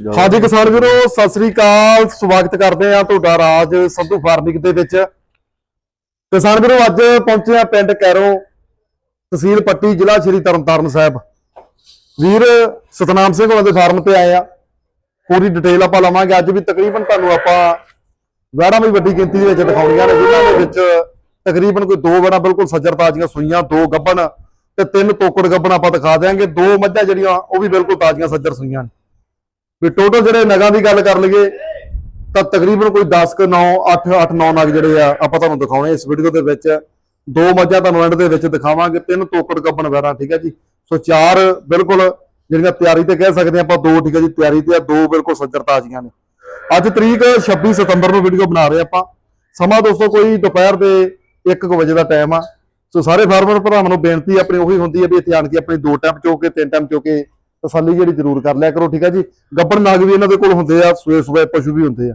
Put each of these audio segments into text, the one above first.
ਹਾਂਜੀ ਕਿਸਾਨ ਵੀਰੋ, ਸਤਿ ਸ੍ਰੀ ਅਕਾਲ। ਸਵਾਗਤ ਕਰਦੇ ਆ ਤੁਹਾਡਾ ਰਾਜ ਸੰਧੂ ਫਾਰਮਿੰਗ ਦੇ ਵਿੱਚ। ਕਿਸਾਨ ਵੀਰੋ, ਅੱਜ ਪਹੁੰਚੇ ਆ ਪਿੰਡ ਕੈਰੋ, ਤਹਿਸੀਲ ਪੱਟੀ, ਜ਼ਿਲ੍ਹਾ ਸ਼੍ਰੀ ਤਰਨਤਾਰਨ ਸਾਹਿਬ। ਵੀਰ, ਸਤਨਾਮ ਸਿੰਘ ਹੋਣਾ ਦੇ ਫਾਰਮ ਤੇ ਆਏ ਆ ਪੂਰੀ ਡਿਟੇਲ ਆਪਾਂ ਲਵਾਂਗੇ। ਅੱਜ ਵੀ ਤਕਰੀਬਨ ਤੁਹਾਨੂੰ ਆਪਾਂ ਵੈੜਾਂ ਵੀ ਵੱਡੀ ਗਿਣਤੀ ਦੇ ਵਿੱਚ ਦਿਖਾਉਣੀਆਂ ਨੇ, ਜਿਨ੍ਹਾਂ ਦੇ ਵਿੱਚ ਤਕਰੀਬਨ ਕੋਈ ਦੋ ਵੈੜਾਂ ਬਿਲਕੁਲ ਸੱਜਰ ਤਾਜ਼ੀਆਂ ਸੂਈਆਂ, ਦੋ ਗੱਭਣ ਤੇ ਤਿੰਨ ਤੋਕੜ ਗੱਭਣ ਆਪਾਂ ਦਿਖਾ ਦਿਆਂਗੇ। ਦੋ ਮੱਝਾਂ ਜਿਹੜੀਆਂ, ਉਹ ਵੀ ਬਿਲਕੁਲ ਤਾਜ਼ੀਆਂ ਸੱਜਰ ਸੂਈਆਂ ਨੇ। ਵੀ ਟੋਟਲ ਜਿਹੜੇ ਨਗਾਂ ਦੀ ਗੱਲ ਕਰ ਲਈਏ, ਤਾਂ ਤਕਰੀਬਨ ਕੋਈ 10 ਕ 9 8 8 9 ਨਗ ਜਿਹੜੇ ਆ, ਆਪਾਂ ਤੁਹਾਨੂੰ ਦਿਖਾਉਣੇ ਇਸ ਵੀਡੀਓ ਦੇ ਵਿੱਚ। ਦੋ ਮੱਝਾਂ ਤੁਹਾਨੂੰ ਐਂਡ ਦੇ ਵਿੱਚ ਦਿਖਾਵਾਂਗੇ, ਤਿੰਨ ਤੋਕੜ ਗੱਬਣ ਵੈਰਾ, ਠੀਕ ਹੈ ਜੀ? ਸੋ ਚਾਰ ਬਿਲਕੁਲ ਜਿਹੜੀਆਂ ਤਿਆਰੀ ਤੇ ਕਹਿ ਸਕਦੇ ਆਪਾਂ, ਦੋ, ਠੀਕ ਹੈ ਜੀ, ਤਿਆਰੀ ਤੇ ਆ, ਦੋ ਬਿਲਕੁਲ ਸੱਜਰ ਤਾਜ਼ੀਆਂ ਨੇ। ਅੱਜ ਤਰੀਕ 26 ਸਤੰਬਰ ਨੂੰ ਵੀਡੀਓ ਬਣਾ ਰਹੇ ਆਪਾਂ। ਸਮਾਂ ਦੋਸਤੋ ਕੋਈ ਦੁਪਹਿਰ ਦੇ 1 ਵਜੇ ਦਾ ਟਾਈਮ ਆ। ਸੋ ਸਾਰੇ ਫਾਰਮਰ ਭਰਾਵਾਂ ਨੂੰ ਬੇਨਤੀ ਆਪਣੀ ਉਹੀ ਹੁੰਦੀ ਹੈ ਵੀ ਇੱਥੇ ਆਣ ਕੇ ਆਪਣੇ ਦੋ ਟਾਈਮ ਚੋ ਕੇ, ਤਿੰਨ ਟਾਈਮ ਚੋ ਕੇ ਤਸੱਲੀ ਜਿਹੜੀ ਜ਼ਰੂਰ ਕਰ ਲਿਆ ਕਰੋ ਠੀਕ ਹੈ ਜੀ? ਗੱਬੜ ਨਾਗ ਵੀ ਇਹਨਾਂ ਦੇ ਕੋਲ ਹੁੰਦੇ ਆ ਸੂਏ ਸੂਏ ਪਸ਼ੂ ਵੀ ਹੁੰਦੇ ਆ।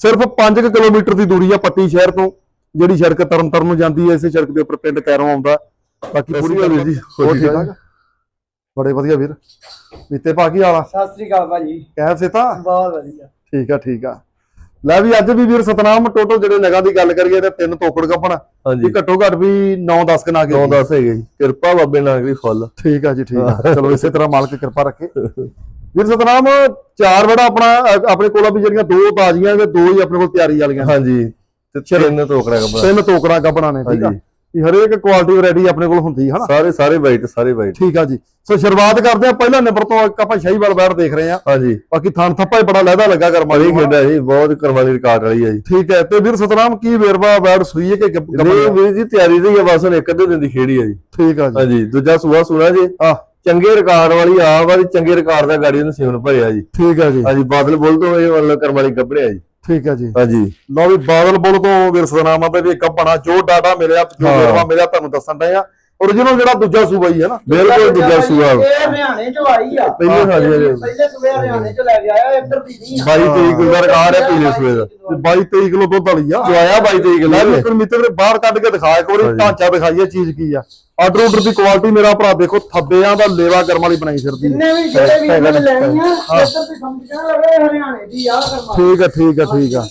ਸਿਰਫ 5 ਕਿਲੋਮੀਟਰ ਦੀ ਦੂਰੀ ਆ ਪੱਟੀ ਸ਼ਹਿਰ ਤੋਂ ਜਿਹੜੀ ਸੜਕ ਤਰਨਤਾਰਨ ਨੂੰ ਜਾਂਦੀ ਹੈ ਇਸੇ ਸੜਕ ਦੇ ਉੱਪਰ ਪਿੰਡ ਕੈਰੋਂ ਆਉਂਦਾ। ਬਾਕੀ ਪੂਰੀ ਗੱਲ ਜੀ ਹੋਰ ਠੀਕ ਠਾਕ ਬੜੇ ਵਧੀਆ ਵੀਰ। ਮੀਤੇ ਪਾ ਕੀ ਵਾਲਾ। ਸਤਿ ਸ੍ਰੀ ਅਕਾਲ ਭਾਜੀ। ਕਹਿ ਸੇ ਤਾਂ? ਬਹੁਤ ਵਧੀਆ। ਠੀਕ ਆ ਠੀਕ ਆ। ਲੈ ਵੀ ਅੱਜ ਵੀ ਵੀਰ ਸਤਨਾਮ ਟੋਟਲ ਜਿਹੜੇ ਨਗਾਂ ਦੀ ਗੱਲ ਕਰੀਏ ਤੇ ਤਿੰਨ ਤੋਕੜ ਕੱਪਣ ਹਾਂਜੀ। ਘੱਟੋ ਘੱਟ ਵੀ 9-10 ਕਨਾ ਕੇ 9 10 ਹੈਗੇ ਜੀ। ਕਿਰਪਾ ਬਾਬੇ ਨਾਨਕ ਦੀ ਫੁੱਲ। ਠੀਕ ਆ ਜੀ ਠੀਕ ਆ। ਚਲੋ ਇਸੇ ਤਰ੍ਹਾਂ ਮਾਲਕ ਕਿਰਪਾ ਰੱਖੇ। ਵੀਰ ਸਤਨਾਮ ਚਾਰ ਵੜਾ ਆਪਣਾ ਆਪਣੇ ਕੋਲ ਆ ਵੀ ਜਿਹੜੀਆਂ ਦੋ ਤਾਜ਼ੀਆਂ ਤੇ ਦੋ ਹੀ ਆਪਣੇ ਕੋਲ ਤਿਆਰੀ ਵਾਲੀਆਂ। ਹਾਂਜੀ। ਤੇ ਤਿੰਨ ਤੋਕੜਾ ਕਬਰ ਤਿੰਨ ਟੋਕਰਾਂ ਕੱਪਣਾ ਨੇ ਠੀਕ ਆ। ਇਹ ਹਰੇਕ ਕੁਆਲਿਟੀ ਵੈਰਾਈਟੀ ਆਪਣੇ ਕੋਲ ਹੁੰਦੀ ਹੈ ਹਨਾ? ਸਾਰੇ ਸਾਰੇ ਵਾਈਟ ਸਾਰੇ ਵਾਈਟ ਠੀਕ ਆ ਜੀ। ਸੋ ਸ਼ੁਰੂਆਤ ਕਰਦੇ ਆ ਪਹਿਲਾ ਨੰਬਰ ਤੋਂ ਇੱਕ ਆਪਾਂ ਸ਼ਾਹੀਵਾਲ ਬੈਠ ਦੇਖ ਰਹੇ ਆ ਹਾਂਜੀ। ਬਾਕੀ ਥਣ ਥੱਪਾ ਹੀ ਬੜਾ ਲਹਿਦਾ ਲੱਗਾ ਕਰਮਾ ਬੜੀ ਖੇਡਾ ਜੀ ਬਹੁਤ ਕਰਮਾਲੀ ਰਿਕਾਰਡ ਵਾਲੀ ਹੈ ਜੀ। ਠੀਕ ਹੈ ਤੇ ਵੀਰ ਸਤਨਾਮ ਕੀ ਵੇਰਵਾ ਬੈਠ ਸੂਈ ਹੈ ਕਿ ਨਹੀਂ? ਵੀਰ ਜੀ ਤਿਆਰੀ ਦੀ ਹੈ ਬਸ ਹੁਣ ਇੱਕ ਅੱਧੇ ਦਿਨ ਦੀ ਖੇੜੀ ਹੈ ਜੀ। ਠੀਕ ਆ ਜੀ। ਹਾਂਜੀ ਦੂਜਾ ਸੂਆ ਸੁਣਾ ਜੀ। ਆ। ਚੰਗੇ ਰਿਕਾਰਡ ਵਾਲੀ ਆ ਵਾਲੀ ਚੰਗੇ ਰਿਕਾਰਡ ਦਾ ਗਾੜੀ ਨੂੰ ਸਿਵਨ ਭਰਿਆ ਜੀ। ਠੀਕ ਆ ਜੀ। ਹਾਂਜੀ ਬਾਦਲ ਬੋਲ ਤੋਂ ਇਹ ਮਤਲਬ ਕਰਮਾਲੀ ਗੱਭੜਿਆ ਜੀ। ਠੀਕ ਆ ਜੀ। ਹਾਂਜੀ। ਲਓ ਵੀ ਬਾਦਲ ਬੁੱਲ ਤੋਂ ਵੀਰ ਸਤਨਾਮਾ ਤੇ ਵੀ ਕੱਪਣਾ ਜੋ ਡਾਟਾ ਮਿਲਿਆ ਜੋ ਹਾਂ। ਵੇਰਵਾ ਮਿਲਿਆ ਤੁਹਾਨੂੰ ਦੱਸਣ ਡਏ ਆ। Origignal ਜਿਹੜਾ ਦੂਜਾ ਸੂਬਾ ਹੀ ਹੈ ਨਾ। ਬਿਲਕੁਲ ਦੂਜਾ ਸੂਆ ਇਹ ਹਰਿਆਣੇ ਚੋਂ ਆਈ ਆ। ਪਹਿਲੇ ਹਾਂਜੀ ਹਾਂਜੀ ਪਹਿਲੇ ਸੂਏ ਹਰਿਆਣੇ ਚੋਂ ਲੈ ਕੇ ਆਇਆ ਇੱਧਰ ਦੀ ਨਹੀਂ ਆ। 22 23 ਕਿਲੋ ਦਾ ਰਿਕਾਰਡ ਹੈ ਪੀਲੇ ਸੂਏ ਦਾ। ਤੇ 22 23 ਕਿਲੋ ਦੁੱਧ ਵਾਲੀ ਆ। ਜੋ ਆਇਆ 22 23 ਲੈ ਵੀ ਇੱਕ ਮਿੱਤਰ ਬਾਹਰ ਕੱਢ ਕੇ ਦਿਖਾ ਇੱਕ ਵਾਰੀ। ਢਾਂਚਾ ਦਿਖਾਈਏ ਚੀਜ਼ ਕੀ ਆ। ਆਰਡਰ ਆਰਡਰ ਦੀ ਕੁਆਲਿਟੀ ਮੇਰਾ ਭਰਾ ਦੇਖੋ ਥੱਬਿਆਂ ਦਾ ਲੇਵਾ ਕਰਮ ਵਾਲੀ ਬਣਾਈ ਫਿਰਦੀ ਹੈ। ਜਿੰਨੇ ਵੀ ਜਿਹੜੇ ਵੀ ਇਹਨਾਂ ਨੇ ਲੈਣੀ ਆ ਇੱਧਰ ਦੀ ਸਮਝ ਕੇ ਨਾ ਲਵੇ ਹਰਿਆਣੇ ਦੀ ਆ ਕਰਮਾ ਠੀਕ ਆ ਠੀਕ ਆ ਠੀਕ ਆ।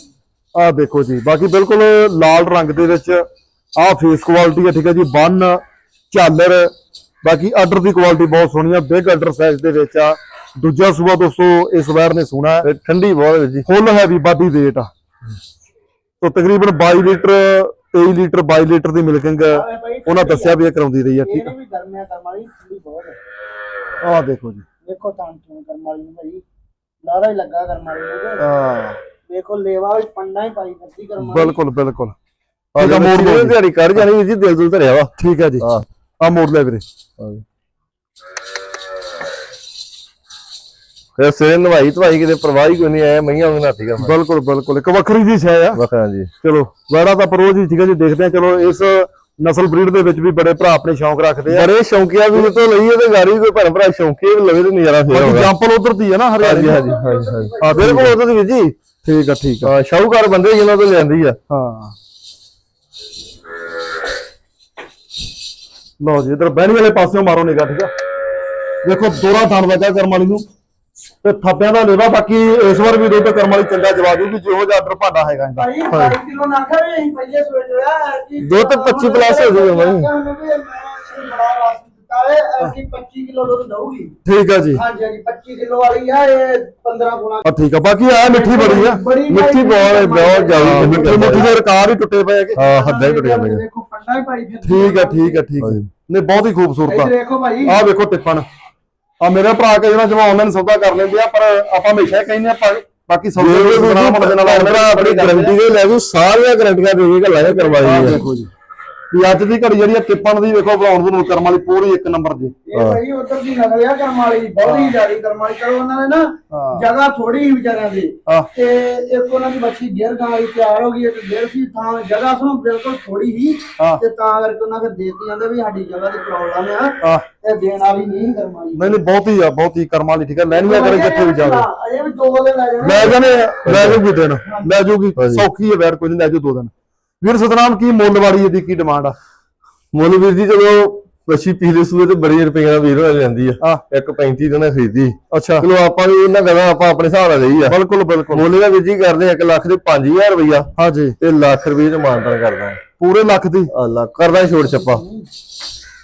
ਆਹ ਦੇਖੋ ਜੀ ਬਾਕੀ ਬਿਲਕੁਲ ਲਾਲ ਰੰਗ ਦੇ ਵਿੱਚ ਆਹ ਫੇਸ ਕੁਆਲਿਟੀ ਆ ਠੀਕ ਆ ਜੀ ਬੰਨ ਝਾਲਰ। ਬਾਕੀ ਆਰਡਰ ਦੀ ਕੁਆਲਿਟੀ ਬਹੁਤ ਸੋਹਣੀ ਆ ਬਿਗ ਆਰਡਰ ਸਾਈਜ਼ ਦੇ ਵਿੱਚ ਆ। ਦੂਜਾ ਸੂਬਾ ਦੋਸਤੋ ਇਸ ਵਾਰ ਨੇ ਸੋਹਣਾ ਹੈ। ਤੇ ਠੰਡੀ ਬਹੁਤ ਹੈ ਜੀ। ਫੁੱਲ ਹੈਵੀ ਬਾਡੀ weight ਆ। ਤੋ ਤਕਰੀਬਨ 22 ਲੀਟਰ 23 ਲੀਟਰ 22 ਲੀਟਰ ਦੀ ਮਿਲਕਿੰਗ ਉਹਨਾਂ ਦੱਸਿਆ ਵੀ ਇਹ ਕਰਾਉਂਦੀ ਰਹੀ ਆ ਠੀਕ ਇਹ ਵੀ ਗਰਮਿਆ ਕਰਮਾਲੀ ਠੰਡੀ ਬਹੁਤ ਹੈ ਆ। ਆਹ ਦੇਖੋ ਜੀ। ਦੇਖੋ ਤਾਂ ਕਿਉਂ ਕਰਮਾਲੀ ਨੂੰ ਭਾਈ। ਲਾਰਾ ਹੀ ਲੱਗਾ ਕਰਮਾਲੀ ਨੂੰ ਆ ਦੇਖੋ ਲੇਵਾ ਵੀ ਪੰਡਾ ਹੀ ਪਾਈ ਕਰਦੀ ਕਰਮਾਲੀ ਬਿਲਕੁਲ ਬਿਲਕੁਲ। ਆ ਆ, ਮੋੜ। ਦਿਹਾੜੀ ਕਰ ਜਾਣੀ ਜੀ ਦਿਲ ਦੁਲ ਧਰਿਆ ਵਾ। ਠੀਕ ਹੈ ਜੀ। ਹਾਂ। ਆ ਮੋੜ ਲੈ ਵੀਰੇ। ਫਿਰ ਨਵਾਈ ਧਵਾਈ ਕਿਤੇ ਪ੍ਰਵਾਹੀ ਕੋਈ ਨਹੀਂ ਆਇਆ ਮਈਆਂ ਉਹਨਾਂ ਨਾਤੀ ਕਰ ਬਿਲਕੁਲ ਬਿਲਕੁਲ। ਇੱਕ ਵੱਖਰੀ ਜੀ ਸ਼ੈ ਆ। ਵਖਾਂ ਜੀ। ਚਲੋ ਵੈੜਾ ਤਾਂ ਪਰੋਜ ਹੀ ਠੀਕ ਜੀ ਦੇਖਦੇ ਆ ਚਲੋ ਇਸ ਨਸਲ ਬਰੀਡ ਦੇ ਵਿੱਚ ਵੀ ਬੜੇ ਭਰਾ ਆਪਣੇ ਸ਼ੌਂਕ ਰੱਖਦੇ ਆ। ਬੜੇ ਸ਼ੌਂਕੀਆ ਵੀਰ ਤੋਂ ਲਈਏ ਤੇ ਗਾੜੀ ਕੋਈ ਭੈਣ ਭਰਾ ਸ਼ੌਂਕੀ ਵੀ ਲਵੇ ਤੇ ਨਜ਼ਾਰਾ ਫੇਰ ਹੋਗਾ ਜੰਪਲ ਉਧਰ ਦੀ ਹੈ ਨਾ ਹਰਿਆਣੇ ਹਾਂਜੀ। ਹਾਂਜੀ ਹਾਂਜੀ ਹਾਂ ਬਿਲਕੁਲ ਉਦੋਂ ਦੀ ਜੀ। ਠੀਕ ਆ ਠੀਕ ਆ। ਸ਼ਾਹੂਕਾਰ ਬੰਦੇ ਜਿਹਨਾਂ ਤੋਂ ਲੈਂਦੀ ਆ। ਹਾਂ। ਲਓ ਜੀ ਇਧਰ ਬਹਿਣੀ ਵਾਲੇ ਪਾਸਿਓਂ ਮਾਰੋ ਨਿਗਾ ਠੀਕ ਆ? ਦੇਖੋ ਦੋਰਾ ਥਣ ਵਜਾ ਕਰਮ ਵਾਲੀ ਨੂੰ ਤੇ ਥੱਪਿਆਂ ਦਾ ਲੇਵਾ ਬਾਕੀ ਇਸ ਵਾਰ ਵੀ ਦੁੱਧ ਕਰਮ ਵਾਲੀ ਚੰਗਾ ਜਵਾਬ ਦੂਗੀ ਜਿਹੋ ਜਿਹਾ ਆਰਡਰ ਭਾਂਡਾ ਹੈਗਾ ਇਹਦਾ। ਭਾਈ 22 ਕਿਲੋ ਨਾ ਖਾਵੇ ਅਸੀਂ ਪਹਿਲੇ ਸੂਏ ਚੋਇਆ ਕਿ ਦੁੱਧ ਤਾਂ 25 plus ਹੋ ਜਾਊਗਾ ਭਾਈ। ਉਹਨੂੰ ਵੀ ਮੈਂ ਇਹਨੂੰ ਬੜਾ ਵਾਸ ਦਿੱਤਾ ਹੈ ਕਿ 25 ਕਿਲੋ ਦੁੱਧ ਦਊਗੀ? ਠੀਕ ਆ ਜੀ। ਹਾਂਜੀ ਹਾਂਜੀ 25 ਕਿਲੋ ਵਾਲੀ ਆ ਇਹ 15 ਗੁਣਾ। ਆ ਠੀਕ ਆ ਬਾਕੀ ਆ ਮਿੱਠੀ ਬੜੀ ਆ। ਬੜੀ ਮਿੱਠੀ ਬਹੁਤ ਹੈ, ਬਹੁਤ ਜ਼ਿਆਦਾ ਹਾਂ, ਮਿੱਠੀ ਮਿੱਠੀ ਦੇ ਰਿਕਾਰਡ ਹੀ ਟੁੱਟੇ ਪਏ ਹੈਗੇ। ਹਾਂ ਹੱਦਾਂ ਹੀ ਟੁੱਟੀਆਂ ਪਈਆਂ। ਦੇਖੋ ਪੰਡਾ ਹੀ ਪਾਈ ਫਿਰ ਠੀਕ ਆ ਠੀਕ ਆ ਠੀਕ। ਨੇ ਬਹੁਤ ਹੀ ਖੂਬਸੂਰਤ ਆ। ਦੇਖੋ ਭਾਈ। ਆ ਵੇਖੋ ਟਿੱਪਣ। ਆ ਮੇਰੇ ਭਰਾ ਕਈ ਵਾਰ ਜਿਵੇਂ ਆਨਲਾਈਨ ਸੌਦਾ ਕਰ ਲੈਂਦੇ ਆ ਪਰ ਆਪਾਂ ਹਮੇਸ਼ਾ ਕਹਿੰਦੇ ਆ ਬਾਕੀ ਸੌਦੇ ਜੇ ਦੇ ਕੋਈ ਨਾਮ ਭੈਣ ਦੇ ਨਾਲ ਆਪਣੀ ਗਰੰਟੀ ਦੇ ਲੈ ਜੂ ਸਾਰੀਆਂ ਗਰੰਟੀਆਂ ਦੇ ਕੇ ਗੱਲਾਂ ਕਰਵਾਈ ਆ ਦੇਖੋ ਜੀ। ਵੀ ਅੱਜ ਦੀ ਘੜੀ ਜਿਹੜੀ ਆ ਟਿੱਪਣ ਦੀ ਵੇਖੋ ਬਣਾਉਣ ਨੂੰ ਕਰਮ ਵਾਲੀ ਪੂਰੀ ਇੱਕ ਨੰਬਰ ਜੀ। ਇਹ ਭਾਈ ਉਧਰ ਦੀ ਨਕਲ ਆ ਕਰਮ ਵਾਲੀ ਬਹੁਤ ਹੀ। ਜ਼ਿਆਦੀ ਕਰਮ ਵਾਲੀ। ਚਲੋ ਉਹਨਾਂ ਨੇ ਨਾ। ਜਗ੍ਹਾ ਥੋੜੀ ਹੀ ਵਿਚਾਰਿਆਂ ਦੀ। ਹਾਂ। ਤੇ ਇੱਕ ਉਹਨਾਂ ਦੀ ਬੱਚੀ ਗੇਰ ਗਾਂ ਵਾਲੀ ਤਿਆਰ ਹੋ ਗਈ ਇੱਕ ਗੇਰ ਸੀ ਥਾਂ ਜਗ੍ਹਾ ਸੁਣੋ ਬਿਲਕੁਲ ਥੋੜੀ ਹੀ। ਤੇ ਤਾਂ ਕਰਕੇ ਉਹਨਾਂ ਫਿਰ ਦੇਤੀ ਜਾਂਦੇ ਵੀ ਸਾਡੀ ਜਗ੍ਹਾ ਦੀ ਪ੍ਰੋਬਲਮ ਆ। ਆ ਤੇ ਦੇਣ ਵਾਲੀ ਨਹੀਂ ਕਰਮ ਵਾਲੀ। ਨਹੀਂ ਨਹੀਂ ਬਹੁਤ ਹੀ ਆ ਬਹੁਤ ਹੀ ਕਰਮ ਵਾਲੀ ਠੀਕ ਆ। ਲੈਣੀਆਂ ਕਰੇ ਜਿੱਥੇ ਵੀ ਜਾਵੇ। ਅਜੇ ਵੀ ਦੋ ਦੇ ਲੈ ਜਾਣੇ। ਲੈ ਜਾਣੇ ਲੈ ਜੂਗੀ ਦਿਨ। ਲੈ ਜੂਗੀ ਹਾਂਜੀ। ਸੌਖੀ ਹੈ ਵੈਰ ਕੋਈ ਨਹੀਂ ਲੈ ਜੂ ਦੋ ਦਿਨ। ਵੀਰ ਸਤਨਾਮ ਕੀ ਮੁੱਲ ਵਾਲੀ ਇਹਦੀ ਕੀ ਡਿਮਾਂਡ ਆ? ਮੁੱਲ ਵੀਰ ਜੀ ਚਲੋ ਬੱਚੀ ਪਿਛਲੇ ਸੂਏ ਤੇ ਬੜੀ ਰੁਪਈਆ ਦਾ ਵੀਰ ਹੋਇਆ ਲੈਂਦੀ ਆ ਹਾਂ। ਇੱਕ 35 ਦਿਨ ਖਰੀਦੀ। ਅੱਛਾ। ਚਲੋ ਆਪਾਂ ਵੀ ਇਹਨਾਂ ਕਹਿੰਦਾ ਆਪਾਂ ਆਪਣੇ ਹਿਸਾਬ ਨਾਲ ਲਈ ਆ। ਬਿਲਕੁਲ ਬਿਲਕੁਲ। ਮੁੱਲ ਦਾ ਵੀਰ ਜੀ ਕਰਦੇ ਆ 1 ਲੱਖ ਦੇ 5000 ਰੁਪਈਆ। ਹਾਂਜੀ। ਤੇ ਲੱਖ ਰੁਪਏ ਚ ਮਾਨਤਾਨ ਕਰਦਾ। ਪੂਰੇ ਲੱਖ ਦੀ? ਆ ਲੱਖ ਕਰਦਾ ਛੋੜ ਛੱਪਾ।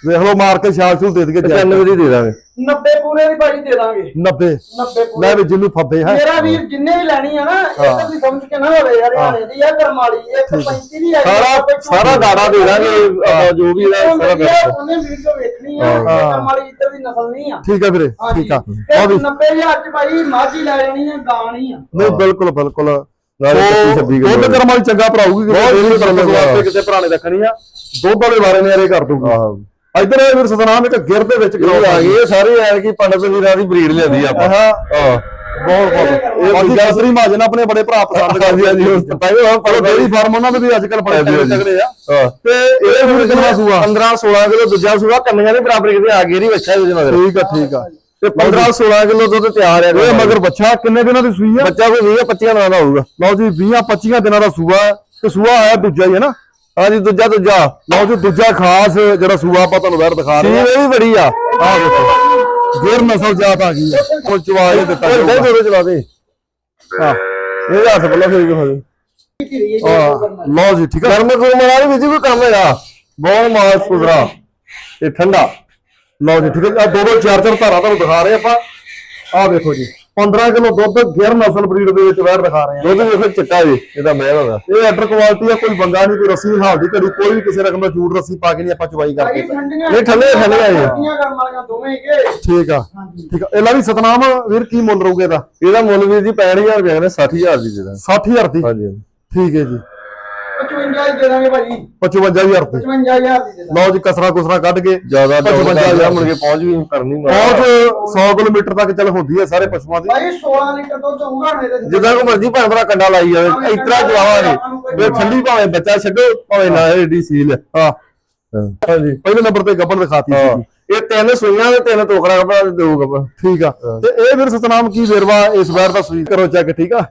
ਵੇਖ ਲਓ ਮਾਰ ਕੇ ਛਾਲ ਛੂਲ ਦੇ ਦੇਗੇ 95 ਦੀ ਦੇ ਦਾਂਗੇ। 90 ਪੂਰੇ ਦੀ ਭਾਜੀ ਦੇ ਦਾਂਗੇ। 90 90 ਪੂਰੇ। ਲੈ ਵੀ ਜਿੰਨੂੰ ਫੱਬੇ ਹੈ। ਮੇਰਾ ਵੀਰ ਜਿੰਨੇ ਵੀ ਲੈਣੀ ਆ ਨਾ ਇਹ ਤਾਂ ਵੀ ਸਮਝ ਕੇ ਨਾ ਹੋਵੇ ਯਾਰ ਹਰਿਆਣੇ ਦੀ ਆ ਕਰਮਾਲੀ ਇਹ 35 ਦੀ ਆ ਸਾਰਾ ਸਾਰਾ ਗਾੜਾ ਦੇ ਦਾਂਗੇ ਜੋ ਵੀ ਇਹਦਾ ਸਾਰਾ ਉਹਨੇ ਵੀਡੀਓ ਵੇਖਣੀ ਆ ਹਾਂ। ਕਰਮਾਲੀ ਇੱਧਰ ਦੀ ਨਸਲ ਨਹੀਂ ਆ। ਠੀਕ ਹੈ ਵੀਰੇ ਠੀਕ ਆ। ਇਹ 90000 ਚ ਭਾਈ ਮਾਝੀ ਲੈ ਜਾਣੀ ਆ ਗਾਂ ਨਹੀਂ ਆ। ਨਹੀਂ ਬਿਲਕੁਲ ਬਿਲਕੁਲ। ਨਾਲੇ 26 ਦੁੱਧ ਕਿਲੋ। ਕਰਮ ਵਾਲੀ ਚੰਗਾ ਭਰਾਊਗੀ। ਕਿਤੇ ਭਰਾਣੇ ਰੱਖਣੀ ਆ। ਦੁੱਧ ਵਾਲੇ ਬਾਰੇ ਨੇ ਇਹ ਕਰ ਦੂਗੀ ਇਧਰ ਇਹ ਵੀਰ ਸਤਨਾਮ ਇੱਕ ਗਿਰ ਦੇ ਵਿੱਚ ਇਹ ਆ ਇਹ ਸਾਰੇ ਐ ਕਿ ਪੰਡਤ ਵੀਰਾਂ ਦੀ ਬਰੀਡ ਲਿਆਂਦੀ ਆਪਾਂ। ਹਾਂ। ਬਹੁਤ ਬਹੁਤ। ਇਹ ਬਾਕੀ ਜਸਰੀ ਮਹਾਜਨ ਆਪਣੇ ਬੜੇ ਭਰਾ ਪਸੰਦ ਕਰਦੇ ਆ ਜੀ। ਹੀ ਹੋਣਾ ਪਰ ਡੇਅਰੀ ਫਾਰਮ ਉਹਨਾਂ ਦੇ ਵੀ ਅੱਜ ਕੱਲ ਬੜੇ ਤਗੜੇ ਆ। ਤੇ ਇਹ ਵੀਰ ਕਿੰਨਾ ਸੂਆ? 15 16 ਕਿਲੋ ਦੂਜਾ ਸੂਆ ਕੰਨੀਆਂ ਦੇ ਬਰਾਬਰ ਕਿਤੇ ਆ ਗਈ ਨਹੀਂ ਬੱਚਾ ਇਹਦੇ ਮਗਰ। ਠੀਕ ਆ ਠੀਕ ਆ। ਤੇ 15 16 ਕਿਲੋ ਦੁੱਧ ਤਿਆਰ ਹੈ ਇਹ ਮਗਰ। ਬੱਚਾ ਕਿੰਨੇ ਦਿਨਾਂ ਦੀ ਸੂਈ ਆ? ਬੱਚਾ ਕੋਈ 20 25 ਨਾਲ ਦਾ ਹੋਊਗਾ। ਲਓ ਜੀ 20 25 ਦਿਨਾਂ ਦਾ ਸੂਆ। ਤੇ ਸੂਆ ਆਇਆ ਦੂਜਾ ਹੀ ਹੈ ਨਾ? ਹਾਂਜੀ ਦੂਜਾ ਦੂਜਾ। ਲਓ ਜੀ ਦੂਜਾ ਖਾਸ ਜਿਹੜਾ ਸੂਆ ਆਪਾਂ ਤੁਹਾਨੂੰ ਬਾਹਰ ਦਿਖਾ ਰਹੇ ਇਹ ਵੀ ਬੜੀ ਆ। ਆ ਦੇਖੋ ਗਿਰ ਨਸਲ ਜਾਤ ਆ ਗਈ ਹੈ ਉਹ ਚਵਾ ਇਹ ਦਿੱਤਾ ਜਾਊਗਾ। ਦੇ ਚਲਾ ਦੇ। ਹਾਂ ਇਹ ਹੱਥ ਬੱਲਾ ਫੇਰ ਹੋ ਹਾਂ, ਲਓ ਜੀ ਠੀਕ ਆ। ਗਰਮ ਗਰਮ ਵਾਲਾ ਵੀ ਕੋਈ ਕੰਮ ਹੈਗਾ। ਬਹੁਤ ਮਾਲ ਸੁਧਰਾ ਤੇ ਠੰਡਾ। ਲਓ ਜੀ ਠੀਕ ਹੈ ਆ ਦੋ ਦੋ ਚਾਰ ਚਾਰ ਧਾਰਾਂ ਤੁਹਾਨੂੰ ਦਿਖਾ ਰਹੇ ਆਪਾਂ। ਆ ਦੇਖੋ ਜੀ। 15 ਕਿਲੋ ਦੁੱਧ ਗਿਰ ਨਸਲ ਬਰੀਡ ਦੇ ਵਿੱਚ ਬਾਹਰ ਦਿਖਾ ਰਹੇ ਆ ਦੁੱਧ ਵੇਖੋ ਚਿੱਟਾ ਜੀ ਇਹਦਾ ਮੈਂ ਹੋਗਾ ਇਹ ਆਰਡਰ ਕੁਆਲਿਟੀ ਆ ਕੋਈ ਬੰਗਾ ਨਹੀਂ ਕੋਈ ਰੱਸੀ ਹਾਲ ਦੀ ਘੜੀ ਕੋਈ ਵੀ ਕਿਸੇ ਰਕਮ ਦਾ ਝੂਠ ਰੱਸੀ ਪਾ ਕੇ ਨਹੀਂ ਆਪਾਂ ਚਵਾਈ ਕਰਦੇ। ਨਹੀਂ, ਠੰਡੀਆਂ- ਠੰਡੀਆਂ ਆ। ਜੀ। ਠੀਕ ਆ ਠੀਕ ਆ। ਇਹਦਾ ਵੀ ਸਤਨਾਮ ਵੀਰ ਕੀ ਮੁੱਲ ਰਹੂਗਾ ਇਹਦਾ? ਇਹਦਾ ਮੁੱਲ ਵੀ ਜੀ 65000 ਰੁਪਏ ਨੇ 60000 ਦੀ ਦੇ ਦਾਂਗੇ। 60000 ਦੀ? ਹਾਂਜੀ। ਠੀਕ ਹੈ ਜੀ। 55 ਦੀ ਦੇ ਦਾਂਗੇ ਭਾਜੀ 55000 ਦੀ 55000 ਦੀ ਦੇ ਦਾਂਗੇ। ਲਓ ਜੀ ਕਸਰਾ ਕੁਸਰਾ ਕੱਢ ਕੇ ਜ਼ਿਆਦਾ 55,000 55 ਮੁੜ ਕੇ ਪਹੁੰਚ ਵੀ ਕਰਨੀ ਮਾਰ ਪਹੁੰਚ 100 ਕਿਲੋਮੀਟਰ ਤੱਕ ਚੱਲ ਹੁੰਦੀ ਹੈ ਸਾਰੇ ਪਸ਼ੂਆਂ ਦੀ। ਭਾਈ 16 ਲੀਟਰ ਦੁੱਧ ਹੋਊਗਾ ਮੇਰੇ ਤੇ ਜਿੱਦਾਂ ਕੋ ਮਰਜ਼ੀ ਭੈਣ ਭਰਾ ਕੰਡਾ ਲਾਈ ਜਾਵੇ ਇਤਰਾ ਜਵਾਵਾਂਗੇ ਫਿਰ ਠੰਡੀ ਭਾਵੇਂ ਬੱਚਾ ਛੱਡੋ ਭਾਵੇਂ ਨਾ ਏਡੀ ਸੀਲ ਹਾਂ। ਹਾਂਜੀ। ਪਹਿਲੇ ਨੰਬਰ ਤੇ ਗੱਬਣ ਦਿਖਾਤੀ ਸੀ। ਇਹ ਤਿੰਨ ਸੂਈਆਂ ਤੇ ਤਿੰਨ ਟੋਕਰਾ ਤੇ ਦੋ ਕਪੜਾ ਠੀਕ ਆ। ਤੇ ਇਹ ਵੀਰ ਸਤਨਾਮ ਕੀ ਵੇਰਵਾ ਇਸ ਵਾਰ ਦਾ ਸੂਈ ਕਰੋ ਚੈੱਕ ਠੀਕ ਆ?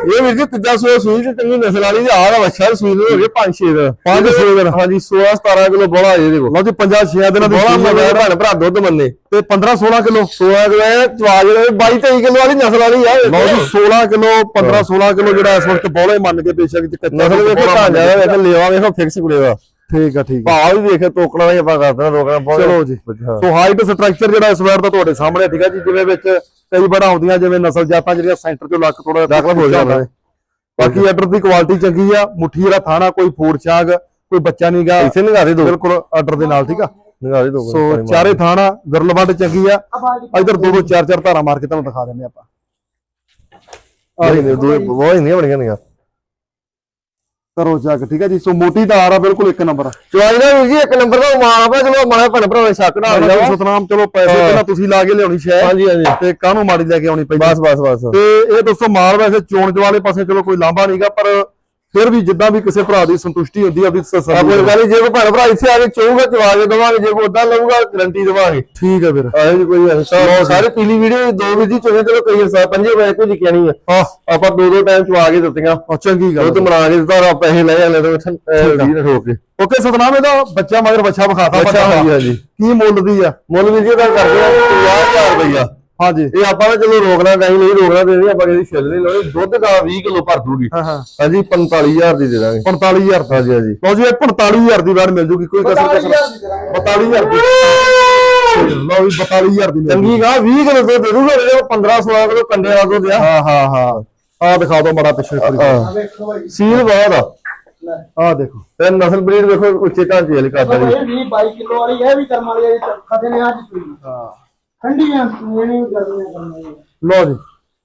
ਇਹ ਵੀਰ ਜੀ ਤੀਜਾ ਸੂਆ ਸੂਈ ਤੇ ਚੰਗੀ ਨਸਲ ਵਾਲੀ ਤੇ ਆਹ ਦਾ ਵੱਛਾ ਸੂਈ ਨੂੰ ਹੋ ਗਏ 5 6 ਦਿਨ। ਪੰਜ ਛੇ ਦਿਨ। ਹਾਂਜੀ 16 17 ਕਿਲੋ ਬੋਲਾ ਇਹਦੇ ਕੋਲ। ਲਓ ਜੀ 50 6 ਦਿਨਾਂ ਦੀ ਬੋਲਾ ਮਗਰ ਭੈਣ ਭਰਾ ਦੁੱਧ ਮੰਨੇ। ਤੇ 15 16 ਕਿਲੋ। 16 ਕਿਲੋ ਇਹ ਚਵਾ ਜਿਹੜੇ 22 23 ਕਿਲੋ ਵਾਲੀ ਨਸਲ ਵਾਲੀ ਆ ਲਓ ਜੀ 16 ਕਿਲੋ 15 16 ਕਿਲੋ ਜਿਹੜਾ ਇਸ ਵਕਤ ਬੋਲੇ ਮੰਨ ਕੇ ਬੇਸ਼ੱਕ ਜੀ ਕੱਚਾ ਨਸਲ ਵੇਖੋ ਢਾਂਜਾ ਕੇ। ਵੇਖੋ ਵੇਖੋ ਫਿਕਸ ਕੁੜੇਵਾ ਠੀਕ ਆ ਠੀਕ ਆ। ਭਾਅ ਵੀ ਵੇਖੇ ਤੋਕਣਾ ਹੀ ਆਪਾਂ ਕਰਦੇ ਨਾ ਰੋਕਣਾ ਬਹੁਤ ਚਲੋ ਜੀ। ਹਾਂ। ਸੋ ਹਾਈਟ ਸਟਰਕਚਰ ਜਿਹੜਾ ਇਸ ਵਾਰ ਦਾ ਤੁਹਾਡੇ ਸਾਹਮਣੇ ਠੀਕ ਆ ਜੀ ਜਿਵੇਂ ਵਿੱਚ ਕਈ ਬੜਾ ਆਉਂਦੀਆਂ ਜਿਵੇਂ ਨਸਲ ਜਾਤਾਂ ਜਿਹੜੀਆਂ ਸੈਂਟਰ ਚੋਂ ਲੱਕ ਥੋੜਾ ਦਾਖਲ ਹੋ ਜਾਂਦਾ। ਹੈ। ਬਾਕੀ ਆਰਡਰ ਦੀ ਕੁਆਲਿਟੀ ਚੰਗੀ ਆ ਮੁੱਠੀ ਜਿਹੜਾ ਥਾਣਾ ਕੋਈ ਫੂਡ ਛਾਗ ਕੋਈ ਬੱਚਾ ਨਹੀਂਗਾ ਇੱਥੇ ਨਿਗਾਹ ਦੇ ਦੋ। ਬਿਲਕੁਲ ਆਰਡਰ ਦੇ ਨਾਲ ਠੀਕ ਆ। ਨਿਗਾਹ ਦੇ ਸੋ ਚਾਰੇ ਥਾਣਾ ਵਿਰਲਵੰਡ ਚੰਗੀ ਆ। ਇਧਰ ਦੋ ਦੋ ਚਾਰ ਚਾਰ ਧਾਰਾ ਮਾਰ ਕੇ ਤੁਹਾਨੂੰ ਦਿਖਾ ਦਿੰਦੇ ਆਪਾਂ। ਆ ਨਹੀਂ ਦੋ ਬਹੁਤ ਨਹੀਂ ਬਣੀਆਂ ਨਿਗਾਹ ਕਰੋ ਚੱਕ ਠੀਕ ਆ ਜੀ? ਸੋ ਮੋਟੀ ਧਾਰ ਆ ਬਿਲਕੁਲ ਇੱਕ ਨੰਬਰ ਚਵਾਈ ਦਾ ਵੀਰ ਜੀ ਇੱਕ ਨੰਬਰ ਦਾ ਮਾਂ ਆਪਾ ਚਲੋ ਮਾੜਾ ਭੈਣ ਭਰਾ ਸ਼ੱਕ ਨਾ ਆ ਜਾਵਾ ਸਤਨਾਮ ਚਲੋ ਪੈਸੇ ਹਾਂ। ਪਹਿਲਾਂ ਤੁਸੀਂ ਲਾ ਕੇ ਲਿਆਉਣੀ ਸ਼ਾਇਦ ਹਾਂਜੀ ਹਾਂਜੀ। ਤੇ ਕਾਹਨੂੰ ਮਾੜੀ ਲੈ ਕੇ ਆਉਣੀ ਪੈਂਦੀ? ਬਸ ਬਸ ਬਸ। ਤੇ ਇਹ ਦੋਸਤੋ ਮਾਲ ਵੈਸੇ ਚੋਣ ਜਵਾਲੇ ਪਾਸੇ ਚਲੋ ਕੋਈ ਲਾਂਭਾ ਨਹੀਂਗਾ ਪਰ ਫਿਰ ਵੀ ਜਿੱਦਾਂ ਵੀ ਕਿਸੇ ਭਰਾ ਦੀ ਸੰਤੁਸ਼ਟੀ ਹੁੰਦੀ ਆ ਵੀ ਆਪੋ ਕਰੋ। ਗੱਲ ਜੇ ਕੋਈ ਭੈਣ ਭਰਾ ਇੱਥੇ ਆ ਕੇ ਚੋਊਗਾ ਚਵਾ ਕੇ ਦਵਾਂਗੇ ਜੇ ਕੋਈ ਉਦਾਂ ਲਊਗਾ ਗਰੰਟੀ ਦਵਾਂਗੇ। ਠੀਕ ਹੈ ਵੀਰ ਆਏ ਜੀ ਕੋਈ ਅਨਸਾਰ ਸਾਰੇ ਪੀਲੀ ਵੀਡੀਓ ਦੋ ਵੀਰ ਜੀ ਚੋਗੇ ਚਲੋ ਕਈ ਪੰਜੇ ਵਜੇ ਕੋਈ ਜਿਕਿਆ ਨਹੀਂ ਆ। ਆਪਾਂ ਦੋ ਦੋ ਟਾਈਮ ਚਵਾ ਕੇ ਦਿੱਤੀਆਂ। ਆ ਚੰਗੀ ਗੱਲ ਉਹ ਤੇ ਮਨਾ ਕੇ ਦਿੱਤਾ ਪੈਸੇ ਲੈ ਜਾਂਦੇ ਤੇ ਵੀਰ ਠੋਕ ਕੇ। ਓਕੇ ਸਤਨਾਮ ਇਹਦਾ ਬੱਚਾ ਮਗਰ ਬੱਚਾ ਵਿਖਾਤਾ ਬੱਚਾ ਹਾਂਜੀ ਹਾਂਜੀ। ਕੀ ਮੁੱਲ ਦੀ ਆ? ਮੁੱਲ ਵੀਰ ਜੀ ਦਾ ਕਰਦੇ ਆ 50000 ਰੁਪਇਆ ਹਾਂਜੀ। ਇਹ ਆਪਾਂ ਤਾਂ ਚਲੋ ਰੋਕਣਾ ਕਹੀਂ ਨਹੀਂ ਰੋਕਣਾ ਦੇ ਆਪਾਂ ਕਿਸੇ ਛਿੱਲ ਨਹੀਂ ਲਾਉਣੀ। ਦੁੱਧ ਦਾ 20 ਕਿਲੋ ਭਰ ਦੂਗੀ। ਹਾਂਜੀ 45000 ਦੀ ਦੇ ਦਾਂਗੇ। 45000 ਦਾ। ਹਾਂਜੀ ਹਾਂਜੀ। ਲਓ ਜੀ ਇਹ 45000 ਦੀ ਵੈਨ ਮਿਲ ਜੂਗੀ ਕੋਈ ਕਸਰ ਕਸਰ 42000 ਦੀ ਲਓ ਜੀ 42000 ਦੀ ਮਿਲ ਚੰਗੀ ਗਾ 20 ਕਿਲੋ ਦੁੱਧ ਦੇ ਦੂਗਾ ਇਹਦੇ 15 16 ਕਿਲੋ ਕੰਡੇ ਵਾਲਾ ਦੁੱਧ ਆ। ਹਾਂ ਹਾਂ ਹਾਂ। ਆ ਦਿਖਾ ਦਿਓ ਮੜਾ ਪਿੱਛੇ ਸੀਲ ਬਹੁਤ ਆ। ਆ ਦੇਖੋ। ਤੇ ਨਸਲ ਬਰੀਡ ਵੇਖੋ ਉੱਚੇ ਢਾਂਚੇ ਵਾਲੀ ਕਰਦਾ ਜੀ। ਇਹ 20 22 ਕਿਲੋ ਵਾਲੀ ਇਹ ਵੀ ਕਰਮ ਵਾਲੀ ਖਦੇ ਨੇ ਅੱਜ ਸੂਈ। ਹਾਂ। ਠੰਡੀਆਂ ਇਹਨੇ ਵੀ ਗਰਮੀਆਂ ਕਰਨੀਆਂ ਲਓ ਜੀ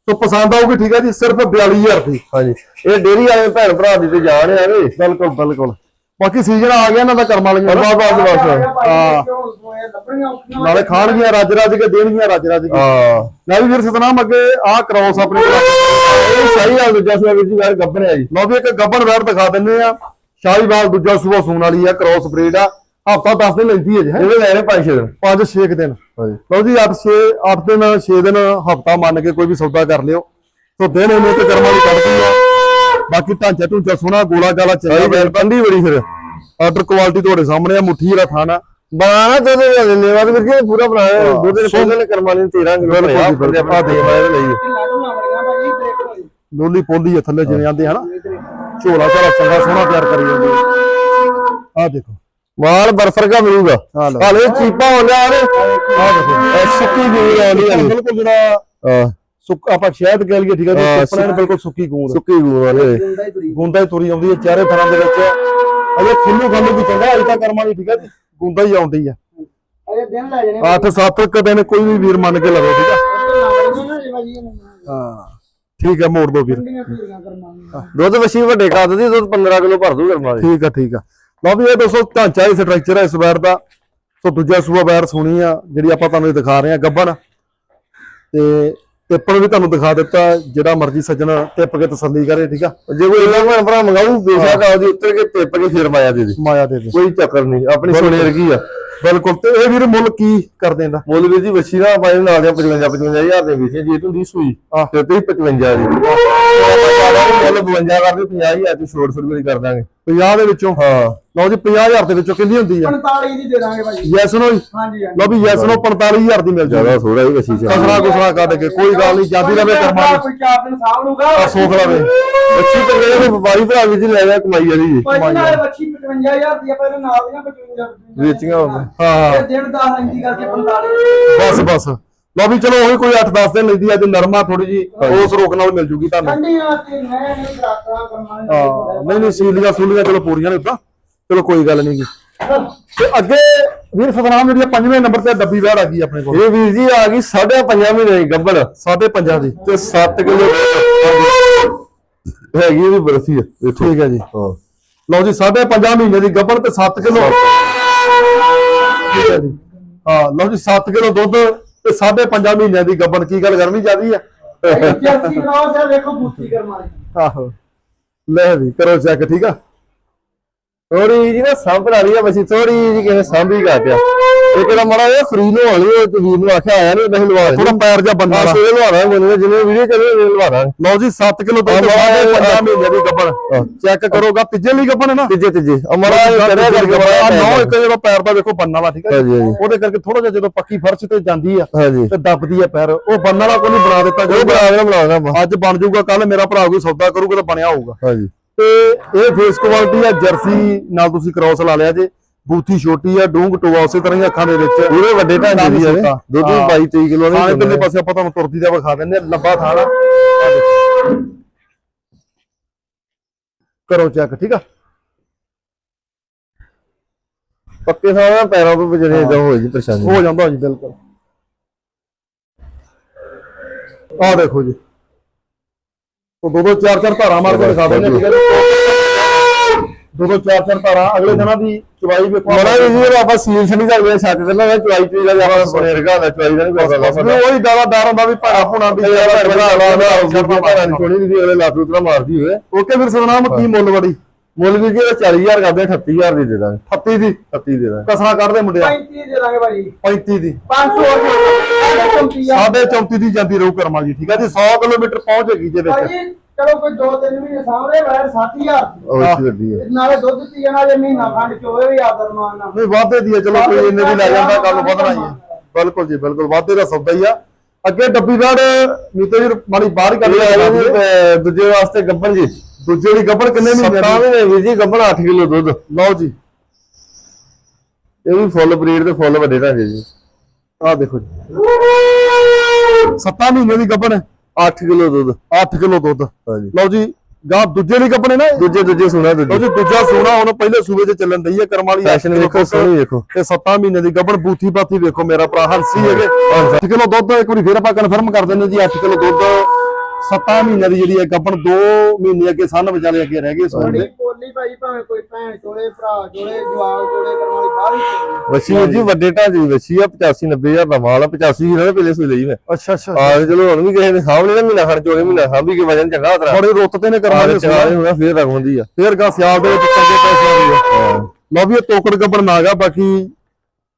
ਸੋ ਪਸੰਦ ਆਊਗੀ ਠੀਕ ਹੈ ਜੀ ਸਿਰਫ 42000 ਦੀ। ਹਾਂਜੀ ਇਹ ਡੇਰੀ ਵਾਲੇ ਭੈਣ ਭਰਾ ਦੀ ਤੇ ਜਾਣ ਆ ਵੇ ਬਿਲਕੁਲ ਬਿਲਕੁਲ। ਬਾਕੀ ਸੀਜ਼ਨ ਆ ਗਿਆ ਇਹਨਾਂ ਦਾ ਕਰਮ ਵਾਲੀਆਂ ਬਸ ਬਸ ਬਸ। ਹਾਂ। ਨਾਲੇ ਖਾਣਗੀਆਂ ਰੱਜ ਰੱਜ ਕੇ ਦੇਣਗੀਆਂ ਰੱਜ ਰੱਜ ਕੇ। ਹਾਂ। ਲੈ ਵੀ ਵੀਰ ਸਤਨਾਮ ਅੱਗੇ ਆਹ ਕ੍ਰੋਸ ਆਪਣੇ ਕੋਲ ਇਹ ਸਹੀ ਆ ਦੂਜਾ ਸੂਆ ਵੀਰ ਜੀ ਆ ਜੀ। ਲਓ ਵੀ ਇੱਕ ਗੱਬਣ ਵੈਰ ਦਿਖਾ ਦਿੰਦੇ ਆ। ਸ਼ਾਹੀਵਾਲ ਦੂਜਾ ਸੂਆ ਸੂਣ ਵਾਲੀ ਆ ਕ੍ਰੋਸ ਬਰੀਡ ਆ। ਹਫਤਾ 10 ਦਿਨ ਲੈਂਦੀ ਹੈ ਜੀ ਇਹਦੇ ਲੈਣੇ 5 ਦਿਨ। 5 6 ਦਿਨ। ਹਾਂਜੀ। ਲਓ ਜੀ 8 6 8 ਦਿਨ 6 ਦਿਨ ਹਫਤਾ ਮੰਨ ਕੇ ਕੋਈ ਵੀ ਸੌਦਾ ਕਰ ਲਿਓ। ਸੋ ਦਿਨ ਇਹਨੇ ਤੇ ਕਰਮਾਂ ਦੀ ਕੱਢਦੀ ਆ ਬਾਕੀ ਢਾਂਚਾ ਢੂੰਚਾ ਸੋਹਣਾ ਗੋਲਾ ਗਾਲਾ ਚੰਗਾ ਬੈਲ ਪੰਦੀ ਬੜੀ ਫਿਰ। ਆਰਡਰ ਕੁਆਲਿਟੀ ਤੁਹਾਡੇ ਸਾਹਮਣੇ ਆ ਮੁੱਠੀ ਜਿਹੜਾ ਥਾਣਾ ਬਣਾਣਾ ਦੇ ਲੈਵਾ ਦੇ ਵੀਰ ਜੀ ਪੂਰਾ ਬਣਾਇਆ ਦੇ ਪਹਿਲਾਂ ਨੇ ਕਰਮਾਂ ਨੇ 13 ਕਿਲੋ ਭਰਿਆ। ਆਪਾਂ ਦੇ ਮਾਰੇ ਲਈ ਲੋਲੀ ਪੋਲੀ ਆ ਥੱਲੇ ਜਿਵੇਂ ਆਂਦੇ ਹਨਾ ਝੋਲਾ ਝੋਲਾ ਚੰਗਾ ਸੋਹਣਾ ਤਿਆਰ ਕਰੀ ਜਾਂਦੀ ਆ ਦੇਖੋ। ਮਾਲ ਬਰਫਰ ਦਾ ਮਿਲੂਗਾ। ਹਾਲੇ ਚੀਪਾ ਹੋ ਲਿਆ ਨੇ। ਆ ਦੇਖੋ। ਇਹ ਸੁੱਕੀ ਗੂੰਦ ਆਉਂਦੀ ਹੈ ਬਿਲਕੁਲ ਜਿਹੜਾ ਸੁੱਕ ਆਪਾਂ ਸ਼ਹਿਦ ਕਹਿ ਲਈਏ ਠੀਕ ਹੈ ਨੇ ਬਿਲਕੁਲ ਸੁੱਕੀ ਗੂੰਦ। ਸੁੱਕੀ ਗੂੰਦ ਵਾਲੇ ਗੁੰਦਾ ਹੀ ਤੁਰੀ ਆਉਂਦੀ ਹੈ ਚਾਰੇ ਥਰਾਂ ਦੇ ਵਿੱਚ। ਅਜੇ ਖੁੱਲੂ ਖੰਨੂ ਵੀ ਚੰਗਾ ਅਜੇ ਤਾਂ ਕਰਮਾਂ ਦੀ ਠੀਕ ਹੈ ਜੀ ਗੁੰਦਾ ਹੀ ਆਉਂਦੀ ਹੈ ਅਜੇ ਦਿਨ ਲੈ ਜਾਣੇ 8-7 ਕ ਦਿਨ ਕੋਈ ਵੀ ਵੀਰ ਮੰਨ ਕੇ ਲਵੇ ਠੀਕ ਹੈ ਹਾਂ ਠੀਕ ਹੈ ਮੋੜ ਦੋ ਵੀਰ। ਦੁੱਧ ਵਸ਼ੀ ਵੱਡੇ ਕੱਦ ਦੀ ਦੁੱਧ 15 ਕਿਲੋ ਭਰ ਦੂ ਕਰਮਾ ਦੀ। ਠੀਕ ਆ ਠੀਕ ਆ। ਲਓ ਵੀ ਇਹ ਦੋਸਤੋ ਢਾਂਚਾ ਹੀ ਸਟਰਕਚਰ ਹੈ ਇਸ ਵਾਰ ਦਾ। ਸੋ ਦੂਜਾ ਸੂਆ ਵੈਰ ਸੋਣੀ ਆ ਜਿਹੜੀ ਆਪਾਂ ਤੁਹਾਨੂੰ ਦਿਖਾ ਰਹੇ ਆ ਗੱਬਨ ਤੇ ਟਿੱਪਣ ਵੀ ਤੁਹਾਨੂੰ ਦਿਖਾ ਦਿੱਤਾ ਜਿਹੜਾ ਮਰਜ਼ੀ ਸੱਜਣ ਟਿੱਪ ਕੇ ਤਸੱਲੀ ਕਰੇ ਠੀਕ ਆ? ਜੇ ਕੋਈ ਇਹਨਾਂ ਭੈਣ ਭਰਾ ਮੰਗਾਊ ਬੇਸ਼ੱਕ ਆਉਦੀ ਉੱਤਰ ਕੇ ਟਿੱਪ ਕੇ ਫਿਰ ਮਾਇਆ ਦੇ ਦੇ। ਮਾਇਆ ਦੇ ਦੇ। ਕੋਈ ਚੱਕਰ ਨਹੀਂ ਆਪਣੀ ਸੋਨੇ ਵਰਗੀ ਆ। ਬਿਲਕੁਲ ਤੇ ਇਹ ਵੀਰ ਮੁੱਲ ਕੀ ਕਰ ਦੇਂਦਾ ਮੁੱਲ ਵੀਰ ਜੀ ਵਸ਼ੀ ਨਾ ਪਾਏ ਨਾਲ ਦੇ 55 55000 ਦੇ ਵਿੱਚ। ਜੇ ਤੂੰ ਦੀ ਸੂਈ। ਤੇ ਤੇ 55 ਦੀ। ਮੁੱਲ 52 ਕਰਦੇ 50000 ਦੀ ਛੋੜ ਛੋੜ ਵੀ ਕਰ ਦਾਂਗੇ। 50 ਦੇ ਵਿੱਚੋਂ। ਹਾਂ। ਲਓ ਜੀ 50000 ਦੇ ਵਿੱਚੋਂ ਕਿੰਨੀ ਹੁੰਦੀ ਆ? 45 ਦੀ ਦੇ ਦਾਂਗੇ ਭਾਜੀ ਯੈਸ ਨੋ ਹਾਂਜੀ ਹਾਂਜੀ। ਲਓ ਵੀ ਯੈਸ ਨੋ 45000 ਦੀ ਮਿਲ ਜ਼ਿਆਦਾ ਜਾਊਗੀ ਥੋੜਾ ਹੀ ਚ ਕਸਰਾ ਕੁਸਰਾ ਕੱਢ ਕੇ ਕੋਈ ਗੱਲ ਨਹੀਂ ਜਾਂਦੀ ਰਵੇ ਕਰਮਾਂ ਦੀ। ਕੋਈ ਚਾਰ ਦਿਨ ਆ ਸੋਖ ਲਵੇ ਵਸ਼ੀ ਤੇ ਜਿਹੜੇ ਵਪਾਰੀ ਭਰਾ ਵੀ ਜੀ ਲੈ ਜਾ ਕਮਾਈ ਵਾਲੀ ਜੀ। ਭਾਜੀ ਨਾਲ ਬੱਚੀ 55000 ਦੀ ਆ ਪਹਿਲਾਂ ਨਾਲ ਦੀਆਂ 55 ਵੇਚੀਆਂ ਹੋਵੇ ਹਾਂ ਹਾਂ। ਦਿਨ 10 ਇੰਦੀ ਕਰਕੇ 45 ਬਸ ਬਸ। ਲਓ ਵੀ ਚਲੋ ਉਹੀ ਕੋਈ 8-10 ਦਿਨ ਲੈਂਦੀ ਅੱਜ ਨਰਮਾ ਥੋੜੀ ਜੀ ਉਸ ਰੋਕ ਨਾਲ ਮਿਲ ਜੂਗੀ ਤੁਹਾਨੂੰ। ਠੰਡੀਆਂ ਤੇ ਮੈਂ ਨਹੀਂ ਡਾਕਟਰਾਂ ਹਾਂ ਨਹੀਂ ਨਹੀਂ ਸੀਲੀਆਂ ਸੂਲੀਆਂ ਚਲੋ ਪੂਰੀਆਂ ਨੇ ਉਦਾਂ ਚਲੋ ਕੋਈ ਗੱਲ ਨਹੀਂ ਗੀ ਤੇ ਅੱਗੇ ਵੀਰ ਸਤਨਾਮ ਜਿਹੜੀ ਪੰਜਵੇਂ ਨੰਬਰ ਤੇ ਡੱਬੀ ਵੈੜ ਆ ਗਈ ਆਪਣੇ ਕੋਲ। ਇਹ ਵੀਰ ਜੀ ਆ ਗਈ 5.5 ਮਹੀਨੇ ਦੀ ਗੱਬੜ ਸਾਢੇ ਪੰਜਾਂ ਦੀ। ਤੇ 7 ਕਿਲੋ ਹੈਗੀ ਵੀ ਆ ਵੇਖੋ ਠੀਕ ਹੈ ਜੀ। ਹਾਂ। ਲਓ ਜੀ ਸਾਢੇ ਪੰਜਾਂ ਮਹੀਨੇ ਦੀ ਗੱਬਣ ਤੇ 7 ਕਿਲੋ। ਠੀਕ ਹੈ ਜੀ। ਹਾਂ ਲਓ ਜੀ 7 ਕਿਲੋ ਦੁੱਧ ਤੇ ਸਾਢੇ ਪੰਜਾਂ ਮਹੀਨਿਆਂ ਦੀ ਗੱਬਣ ਕੀ ਗੱਲ ਕਰਨੀ ਚਾਹਦੀ ਆ? ਜਰਸੀ ਕ੍ਰਾਸ ਹੈ ਵੇਖੋ ਬੂਤੀ ਕਰਮਾਲੀ ਆਹੋ। ਲੈ ਵੀ ਕਰੋ ਚੈੱਕ ਠੀਕ ਆ? ਥੋੜੀ ਜੀ ਨਾ ਸਾਂਭ ਲਾ ਲਈ ਆ ਬਸੀ ਥੋੜੀ ਜੀ ਕਿਵੇਂ ਸਾਂਭੀ ਗਾ ਇਹ ਕਿਹੜਾ ਮੜਾ ਇਹ ਖਰੀਦ ਲਵਾ ਲਈ ਉਹ ਤੇ ਵੀਰ ਨੂੰ ਆਖਿਆ ਆਇਆ ਨਹੀਂ ਨਹੀਂ ਲਵਾ ਥੋੜਾ ਪੈਰ ਜਿਹਾ ਬੰਦਾ ਆ ਸਵੇਰੇ ਲਵਾ ਦਾਂਗੇ ਮੈਨੂੰ ਜਿਵੇਂ ਵੀਡੀਓ ਚੱਲੇ ਲਵਾ ਦਾਂਗੇ। ਲਓ ਜੀ 7 ਕਿਲੋ ਹਾਂ, ਸਾਢੇ ਹਾਂ, ਪੰਜਾਂ ਮਹੀਨਿਆਂ ਦੀ ਗੱਬਣ। ਚੈੱਕ ਕਰੋਗਾ ਤੀਜੇ ਲਈ ਗੱਬਣ ਹੈ ਨਾ? ਤੀਜੇ ਤੀਜੇ। ਅਮਰਾ ਕਰਿਆ ਕਰ ਆ ਨੌ ਇੱਕ ਜਿਹੜਾ ਪੈਰ ਦਾ ਵੇਖੋ ਬੰਨ ਵਾਲਾ ਠੀਕ ਹੈ। ਉਹਦੇ ਕਰਕੇ ਥੋੜਾ ਜਿਹਾ ਜਦੋਂ ਪੱਕੀ ਫਰਸ਼ ਤੇ ਜਾਂਦੀ ਆ ਤੇ ਦੱਬਦੀ ਆ ਪੈਰ। ਉਹ ਬੰਨ ਵਾਲਾ ਕੋਈ ਬਣਾ ਦਿੱਤਾ ਜਾਊਗਾ। ਬਣਾ ਦੇਣਾ ਬਣਾ ਦੇਣਾ ਅੱਜ ਬਣ ਜਾਊਗਾ ਕੱਲ ਮੇਰਾ ਭਰਾ ਕੋਈ ਸੌਦਾ ਕਰੂਗਾ ਤਾਂ ਬਣਿਆ ਹੋਊਗਾ। ਹਾਂਜੀ। ਤੇ ਇਹ ਫੇਸ ਕੁਆਲਿਟੀ ਆ ਜਰਸੀ ਨਾਲ ਤੁਸੀਂ ਕ੍ਰਾਸ ਲਾ ਲਿਆ ਜੇ। ਬੂਥੀ ਛੋਟੀ ਆ ਡੂੰਗ ਟੋਆ ਉਸੇ ਤਰ੍ਹਾਂ ਹੀ ਅੱਖਾਂ ਦੇ ਵਿੱਚ। ਪੂਰੇ ਵੱਡੇ ਢਾਂਚੇ ਦੀ ਆ ਇਹ। ਹਾਂ। ਦੁੱਧ ਵੀ 22 23 ਕਿਲੋ ਥਾਣੇ ਨਹੀਂ ਪਿੰਨੇ ਪਾਸੇ ਆਪਾਂ ਤੁਹਾਨੂੰ ਤੁਰਦੀ ਦਾ ਵਿਖਾ ਦਿੰਦੇ ਆ ਲੰਬਾ ਥਾਣਾ। ਕਰੋ ਚੈੱਕ ਠੀਕ ਆ? ਪੱਕੇ ਸਾਹ ਪੈਰਾਂ ਤੋਂ ਵਿਚਾਰੇ ਇਦਾਂ ਹੋਏ ਜੀ ਪਰੇਸ਼ਾਨੀ। ਹੋ ਜਾਂਦਾ ਜੀ ਬਿਲਕੁਲ। ਆਹ ਦੇਖੋ ਜੀ। ਉਹ ਦੋ ਦੋ ਚਾਰ ਚਾਰ ਧਾਰਾਂ ਮਾਰ ਕੇ ਦਿਖਾ ਦਿੰਦੇ ਆ, ਠੀਕ ਹੈ ਜੀ? ਦੋ ਦੋ ਚਾਰ ਚਾਰ ਧਾਰਾਂ ਅਗਲੇ ਦਿਨਾਂ ਦੀ ਚਵਾਈ ਵੇਖੋ ਮੜਾ ਵੀ ਜੀ ਆਪਾਂ ਸੀਲ ਛਣੀ ਦਾ ਗਿਆ ਛੱਤ ਤੇ ਨਾ ਚੁਆਈ ਚੁਈ ਦਾ ਆਪਾਂ ਸੁਣੇ ਰਗਾ ਦਾ ਚੁਆਈ ਦਾ ਨਹੀਂ ਕੋਈ ਗੱਲ ਉਹੀ ਡਾਲਾ ਡਰ ਹੁੰਦਾ ਵੀ ਭਾੜਾ ਭੁਣਾ ਵੀ ਯਾਰ ਬੜਾ ਆਲਾ ਦਾ ਚੋਣੀ ਦੀ ਅਗਲੇ ਲੱਖ ਰੁਪਏ ਮਾਰਦੀ ਹੋਵੇ। ਓਕੇ ਫਿਰ ਸਤਨਾਮ ਕੀ ਮੁੱਲ ਵੜੀ ਮੁੱਲ ਵੀ ਜੀ 40000 ਕਰਦੇ 38000 ਦੀ ਦੇ ਦਾਂਗੇ। 38 ਦੀ? 38 ਦੇ ਦਾਂਗੇ। ਕਸਣਾ ਕੱਢਦੇ ਮੁੰਡਿਆ। 35 ਦੇ ਦਾਂਗੇ ਭਾਜੀ। 35 ਦੀ। 500 ਰੁਪਏ। ਸਾਢੇ 34 ਦੀ ਜਾਂਦੀ ਰਹੂ ਕਰਮਾ ਜੀ ਠੀਕ ਹੈ ਜੀ? 100 ਕਿਲੋਮੀਟਰ ਪਹੁੰਚੇਗੀ ਜੇ ਵਿੱਚ। ਚਲੋ ਕੋਈ ਦੋ ਤਿੰਨ ਮਹੀਨੇ ਸਾਹਮਣੇ ਵੈਰ 60000 ਉਹ ਗੱਡੀ ਹੈ। ਨਾਲੇ ਦੁੱਧ ਪੀਣ ਵਾਲੇ ਮਹੀਨਾ ਖੰਡ ਚੋਵੇ ਵੀ ਆਦਰ ਮਾਨ ਨਾਲ। ਨਹੀਂ ਵਾਧੇ ਦੀ ਹੈ ਚਲੋ ਕੋਈ ਇੰਨੇ ਦੀ ਲੈ ਜਾਂਦਾ ਕੱਲ ਵਧਣਾ ਹੀ ਹੈ। ਬਿਲਕੁਲ ਜੀ ਬਿਲਕੁਲ ਵਾਧੇ ਦਾ ਸੌਦਾ ਹੀ ਆ। ਅੱਗੇ ਡੱਬੀ ਬਾੜ ਮੀਤੇ ਜੀ ਮਾੜੀ ਬਾਹਰ ਹੀ ਜੀ, ਲਿਆ ਅਹ, ਦੂਜੇ ਵਾਸਤੇ ਗੱਬਣ ਜੀ। ਦੂਜੇ ਦੀ ਗੱਬੜ ਕਿੰਨੇ ਮਹੀਨੇ ਦੀ? ਮਹੀਨੇ ਵੀਰ ਜੀ ਗੱਬਣ 8 ਕਿਲੋ ਦੁੱਧ। ਲਓ ਜੀ। ਇਹ ਵੀ ਫੁੱਲ ਬਰੀਡ ਤੇ ਫੁੱਲ ਵੱਡੇ ਢਾਂਚੇ ਜੀ। ਆਹ ਦੇਖੋ ਜੀ। 7 ਮਹੀਨੇ ਦੀ ਗੱਬੜ 8 ਕਿਲੋ ਦੁੱਧ। 8 ਕਿਲੋ ਦੁੱਧ। ਹਾਂਜੀ। ਲਓ ਜੀ ਗਾਂ ਦੂਜੇ ਲਈ ਗੱਬੜ ਨੇ? ਦੂਜੇ ਦੂਜੇ ਲਓ ਦੂਜੇ। ਜੀ ਦੂਜਾ ਸੋਨਾ ਹੁਣ ਪਹਿਲੇ ਸੂਬੇ 'ਚ ਚੱਲਣ ਦਈ ਹੈ ਕਰਮ ਵਾਲੀ ਫੈਸ਼ਨ ਵੇਖੋ ਸੋਹਣੀ ਵੇਖੋ। ਤੇ 7 ਮਹੀਨੇ ਦੀ ਗੱਬੜ ਬੂਥੀ ਬਾਥੀ ਵੇਖੋ ਮੇਰਾ ਭਰਾ ਹੰਸੀ ਹੈਗੇ। 8 ਕਿਲੋ ਦੁੱਧ ਇੱਕ ਵਾਰੀ ਫੇਰ ਆਪਾਂ ਕਨਫਰਮ ਕਰ ਦਿੰਦੇ ਜੀ 8 ਕਿਲੋ ਦੁੱਧ। 7 ਮਹੀਨਿਆਂ ਦੀ ਜਿਹੜੀ ਹੈ ਗੱਬੜ 2 ਮਹੀਨੇ ਅੱਗੇ ਸੰਨ ਵਿਚਾਲੇ ਅੱਗੇ ਰਹਿ ਗਏ ਸੋਨ ਬੜੀ ਦੇ ਪੋਲੀ ਭਾਈ ਭਾਵੇਂ ਕੋਈ ਭੈਣ ਚੋਲੇ ਭਰਾ ਚੋਲੇ ਜਵਾਲ ਚੋਲੇ ਕਰਨ ਵਾਲੀ ਬਾਹਰ ਹੀ ਚੋਲੇ ਵਸੀ ਜੀ ਵੱਡੇ ਢਾਂਚੇ ਦੀ ਵਸੀ ਆ 85 90000 ਦਾ ਮਾਲ ਆ 85 ਇਹਨਾਂ ਦੇ ਪਹਿਲੇ ਸੂਈ ਲਈ ਮੈਂ। ਅੱਛਾ ਅੱਛਾ। ਆ ਚਲੋ ਹੁਣ ਵੀ ਕਿਸੇ ਨੇ ਸਾਹਮਣੇ ਨਾ ਮਹੀਨਾ ਖੜ ਚੋਗੇ ਮਹੀਨਾ ਸਾਂਭੀ ਕੇ ਵਜਨ ਚੰਗਾ ਉਤਰਾ। ਬੜੇ ਰੁੱਤ ਤੇ ਨੇ ਕਰਮ ਵਾਲੇ ਚਲਾ ਹੋਣਾ ਫੇਰ ਰਗ ਹੁੰਦੀ ਆ। ਫੇਰ ਗਾ ਸਿਆਲ ਦੇ ਵਿੱਚ ਚੰਗੇ ਪੈਸੇ ਆਉਂਦੇ ਆ ਲਓ ਵੀ ਇਹ ਤੋਕੜ ਗੱਬੜ ਨਾ ਗਾ ਬਾਕੀ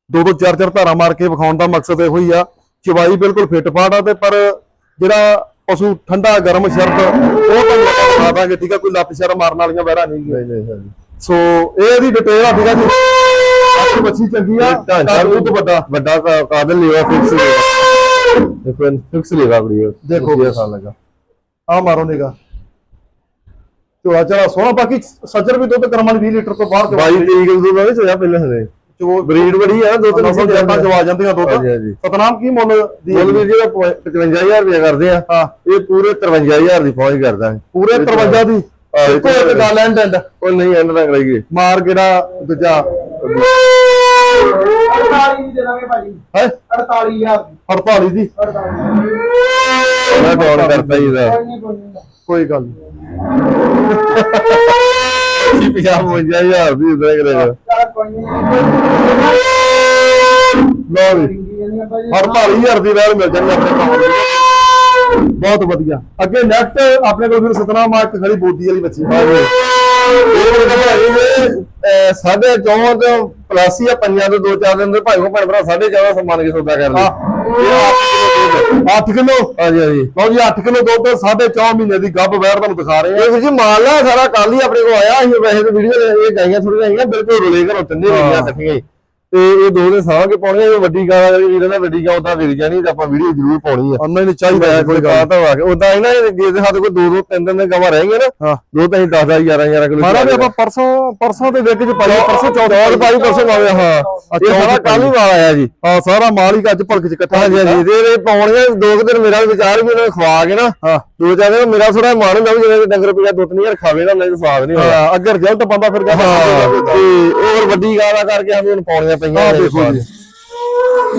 ਦੋ ਦੋ ਚਾਰ ਚਾਰ ਧਾਰਾਂ ਮਾਰ ਕੇ ਵਿਖਾਉਣ ਦਾ ਮਕਸਦ ਇਹੋ ਹੀ ਆ। ਚਵਾਈ ਬਿਲਕੁਲ ਫਿੱਟ ਫਾਟ ਆ ਤੇ ਪਰ ਜਿਹੜਾ ਪਸ਼ੂ ਠੰਡਾ ਗਰਮ ਸ਼ਰਤ ਉਹ ਤੁਹਾਨੂੰ ਆਪਾਂ ਦਿਖਾ ਦਾਂਗੇ ਠੀਕ ਆ ਕੋਈ ਲੱਤ ਸ਼ਰ ਮਾਰਨ ਵਾਲੀਆਂ ਵੈਰਾਂ ਨਹੀਂ ਨਹੀਂ ਹਾਂਜੀ। ਸੋ ਇਹ ਇਹਦੀ ਡਿਟੇਲ ਆ ਠੀਕ ਆ ਜੀ। ਆਪਣੀ ਬੱਚੀ ਚੰਗੀ ਆ ਢਾਂਚਾ ਕੱਦ ਕੁੱਦ ਵੱਡਾ। ਵੱਡਾ ਕਾ- ਕਾਬਲ ਲੀਵਾ ਫਿਕਸ ਲੀਵਾ ਦੇਖੋ ਫਿਕਸ ਲੀਵਾ ਉਹ। ਦੇਖੋ। ਸਾਲ ਲੱਗਾ ਆ ਮਾਰੋ ਨਿਗਾ ਚੋਲਾ ਚਲਾ ਸੋਹਣਾ ਬਾਕੀ ਸੱਜਰ ਵੀ ਦੁੱਧ ਕਰਮਾਂ 20 ਲੀਟਰ ਤੋਂ ਬਾਹਰ ਚਵਾ 22 ਤਰੀਕ ਨੂੰ ਦੁੱਧ ਨਹੀਂ ਚੋਇਆ ਪਹਿਲਾਂ ਹਰੇ ਚੋ ਬਰੀਡ ਬੜੀ ਆ ਦੋ ਤਿੰਨ ਨਸਲ ਜੱਟਾਂ ਚਵਾ ਜਾਂਦੀਆਂ ਦੁੱਧ। ਸਤਨਾਮ ਕੀ ਮੁੱਲ ਦੀ ਮੁੱਲ ਵੀ ਜਿਹੜਾ 55000 ਰੁਪਏ ਕਰਦੇ ਆ। ਹਾਂ। ਇਹ ਪੂਰੇ 53000 ਦੀ ਪਹੁੰਚ ਕਰਦਾ ਪੂਰੇ 53 ਦੀ? ਇੱਕੋ ਇੱਕ ਗੱਲ ਐਂਡ ਐਂਡ। ਕੋਈ ਨਹੀਂ ਐਂਡ ਨਾ ਕਰਾਈਏ ਮਾਰ ਕਿਹੜਾ ਦੂਜਾ? 48 ਦੀ ਦੇ ਦਾਂਗੇ ਭਾਜੀ। ਹੈ? 48000 ਦੀ। 48 ਦੀ? 48 ਮੈਂ ਹੀ ਦਾ ਕੋਈ ਕੋਈ ਨਹੀਂ। ਕੋਈ ਗੱਲ ਨਹੀਂ 55000 ਦੀ ਇਦਾਂ ਕਰੇਗਾ ਚੱਲ ਕੋਈ ਨਹੀਂ ਲਓ ਵੀ ਰਿੰਗੀ ਜਾਂਦੀਆਂ ਭਾਜੀ 48000 ਦੀ ਵੈਲ ਮਿਲ ਜਾਣੀ ਆਪਣੇ ਕੋਲ ਬਹੁਤ ਵਧੀਆ। ਅੱਗੇ ਨੈਕਸਟ ਆਪਣੇ ਕੋਲ ਫਿਰ ਸਤਨਾਮ ਆ ਇੱਕ ਖੜੀ ਬੋਦੀ ਵਾਲੀ ਬੱਚੀ। ਸਾਢੇ ਚੌਂ ਤੋਂ ਪਲੱਸ ਹੀ ਆ ਪੰਜਾਂ ਤੋਂ ਦੋ ਚਾਰ ਦਿਨ ਦੇ ਭਾਈ ਕੋ ਭੈਣ ਭਰਾ ਸਾਢੇ ਚੌਦਾਂ ਸਮਾਨ ਕੇ ਸੌਦਾ ਕਰ ਲਈ ਇਹ 8 ਕਿਲੋ। ਹਾਂਜੀ ਹਾਂਜੀ। ਲਓ ਜੀ 8 ਕਿਲੋ ਦੁੱਧ ਸਾਢੇ 4 ਮਹੀਨੇ ਦੀ ਗੱਭ ਵੈੜ ਤੁਹਾਨੂੰ ਦਿਖਾ ਰਹੇ ਆ ਇਹ ਵੀਰ ਜੀ ਮਾਲ ਨਾ ਸਾਰਾ ਕੱਲ ਹੀ ਆਪਣੇ ਕੋਲ ਆਇਆ। ਅਸੀਂ ਵੈਸੇ ਤਾਂ ਵੀਡੀਓ ਇਹ ਗਾਈਆਂ ਥੋੜੀਆਂ ਆਈਆਂ ਬਿਲਕੁਲ ਰੁਲੇ ਘਰੋਂ ਤਿੰਨੇ ਇਕੱਠੀਆਂ ਹੀ। ਤੇ ਇਹ ਦੋ ਦੇ ਸਾਹ ਕੇ ਪਾਉਣੀਆਂ ਇਹ ਵੱਡੀ ਗਾਂ ਵਾਲੀ ਵੀਰ ਨੇ ਵੱਡੀ ਗਾਂ ਉਦਾਂ ਵਿਕ ਜਾਣੀ ਤੇ ਆਪਾਂ ਵੀਡੀਓ ਜ਼ਰੂਰ ਪਾਉਣੀ ਆ। ਉਹਨਾਂ ਨੇ ਚਾਹੀਦਾ ਕੋਈ ਗੱਲ ਗਾਂ ਤਾਂ ਆ ਕੇ ਉਦਾਂ ਇਹਨਾਂ ਜੇ ਦੇ ਸਾਡੇ ਕੋਲ ਦੋ ਦੋ ਤਿੰਨ ਦਿਨ ਦੇ ਗਾਵਾਂ ਰਹਿ ਗਈਆਂ ਨਾ ਹਾਂ। ਦੋ ਤਾਂ ਅਸੀਂ 10 10 11 11 ਕਿਲੋ ਮਾਰਾ ਵੀ ਆਪਾਂ ਪਰਸੋਂ ਪਰਸੋਂ ਦੇ ਵਿੱਚ ਚ ਪਾਈ ਪਰਸੋਂ ਚੌਦਾਂ ਚੌਥ ਪਾਈ ਪਰਸੋਂ ਆਇਆ ਹਾਂ। ਇਹ ਸਾਰਾ ਕੱਲ ਹੀ ਮਾਲ ਆਇਆ ਜੀ। ਹਾਂ ਸਾਰਾ ਮਾਲ ਹੀ ਅੱਜ ਭਲਕ ਚ ਇਕੱਠਾ ਹਾਂਜੀ ਹਾਂਜੀ ਤੇ ਇਹ ਪਾਉਣੀਆਂ ਦੋ ਕੁ ਦਿਨ ਮੇਰਾ ਵਿਚਾਰ ਵੀ ਉਹਨਾਂ ਨੂੰ ਖਵਾ ਕੇ ਨਾ ਹਾਂ। ਦੋ ਦਿਨ ਮੇਰਾ ਥੋੜਾ ਮਨ ਹੁੰਦਾ ਵੀ ਜਿਵੇਂ ਡੰਗਰ ਪੀੜਾ ਦੋ ਤਿੰਨ ਹਜ਼ਾਰ ਖਾਵੇ ਨਾ ਨਹੀਂ ਤਾਂ ਸਵਾਦ ਨਹੀਂ ਹੋਇਆ ਹਾਂ ਅੱਗੇ ਰਿਜ਼ਲਟ ਬੰਦਾ ਫਿਰ ਕਹਿੰਦਾ ਤੇ ਹੋਰ ਵੱਡੀ ਗਾਂ ਦਾ ਕਰਕੇ ਸਾਨੂੰ ਹੁਣ ਪਾਉਣੀਆਂ ਪਈਆਂ ਨੇ ਦੇਖੋ ਜੀ।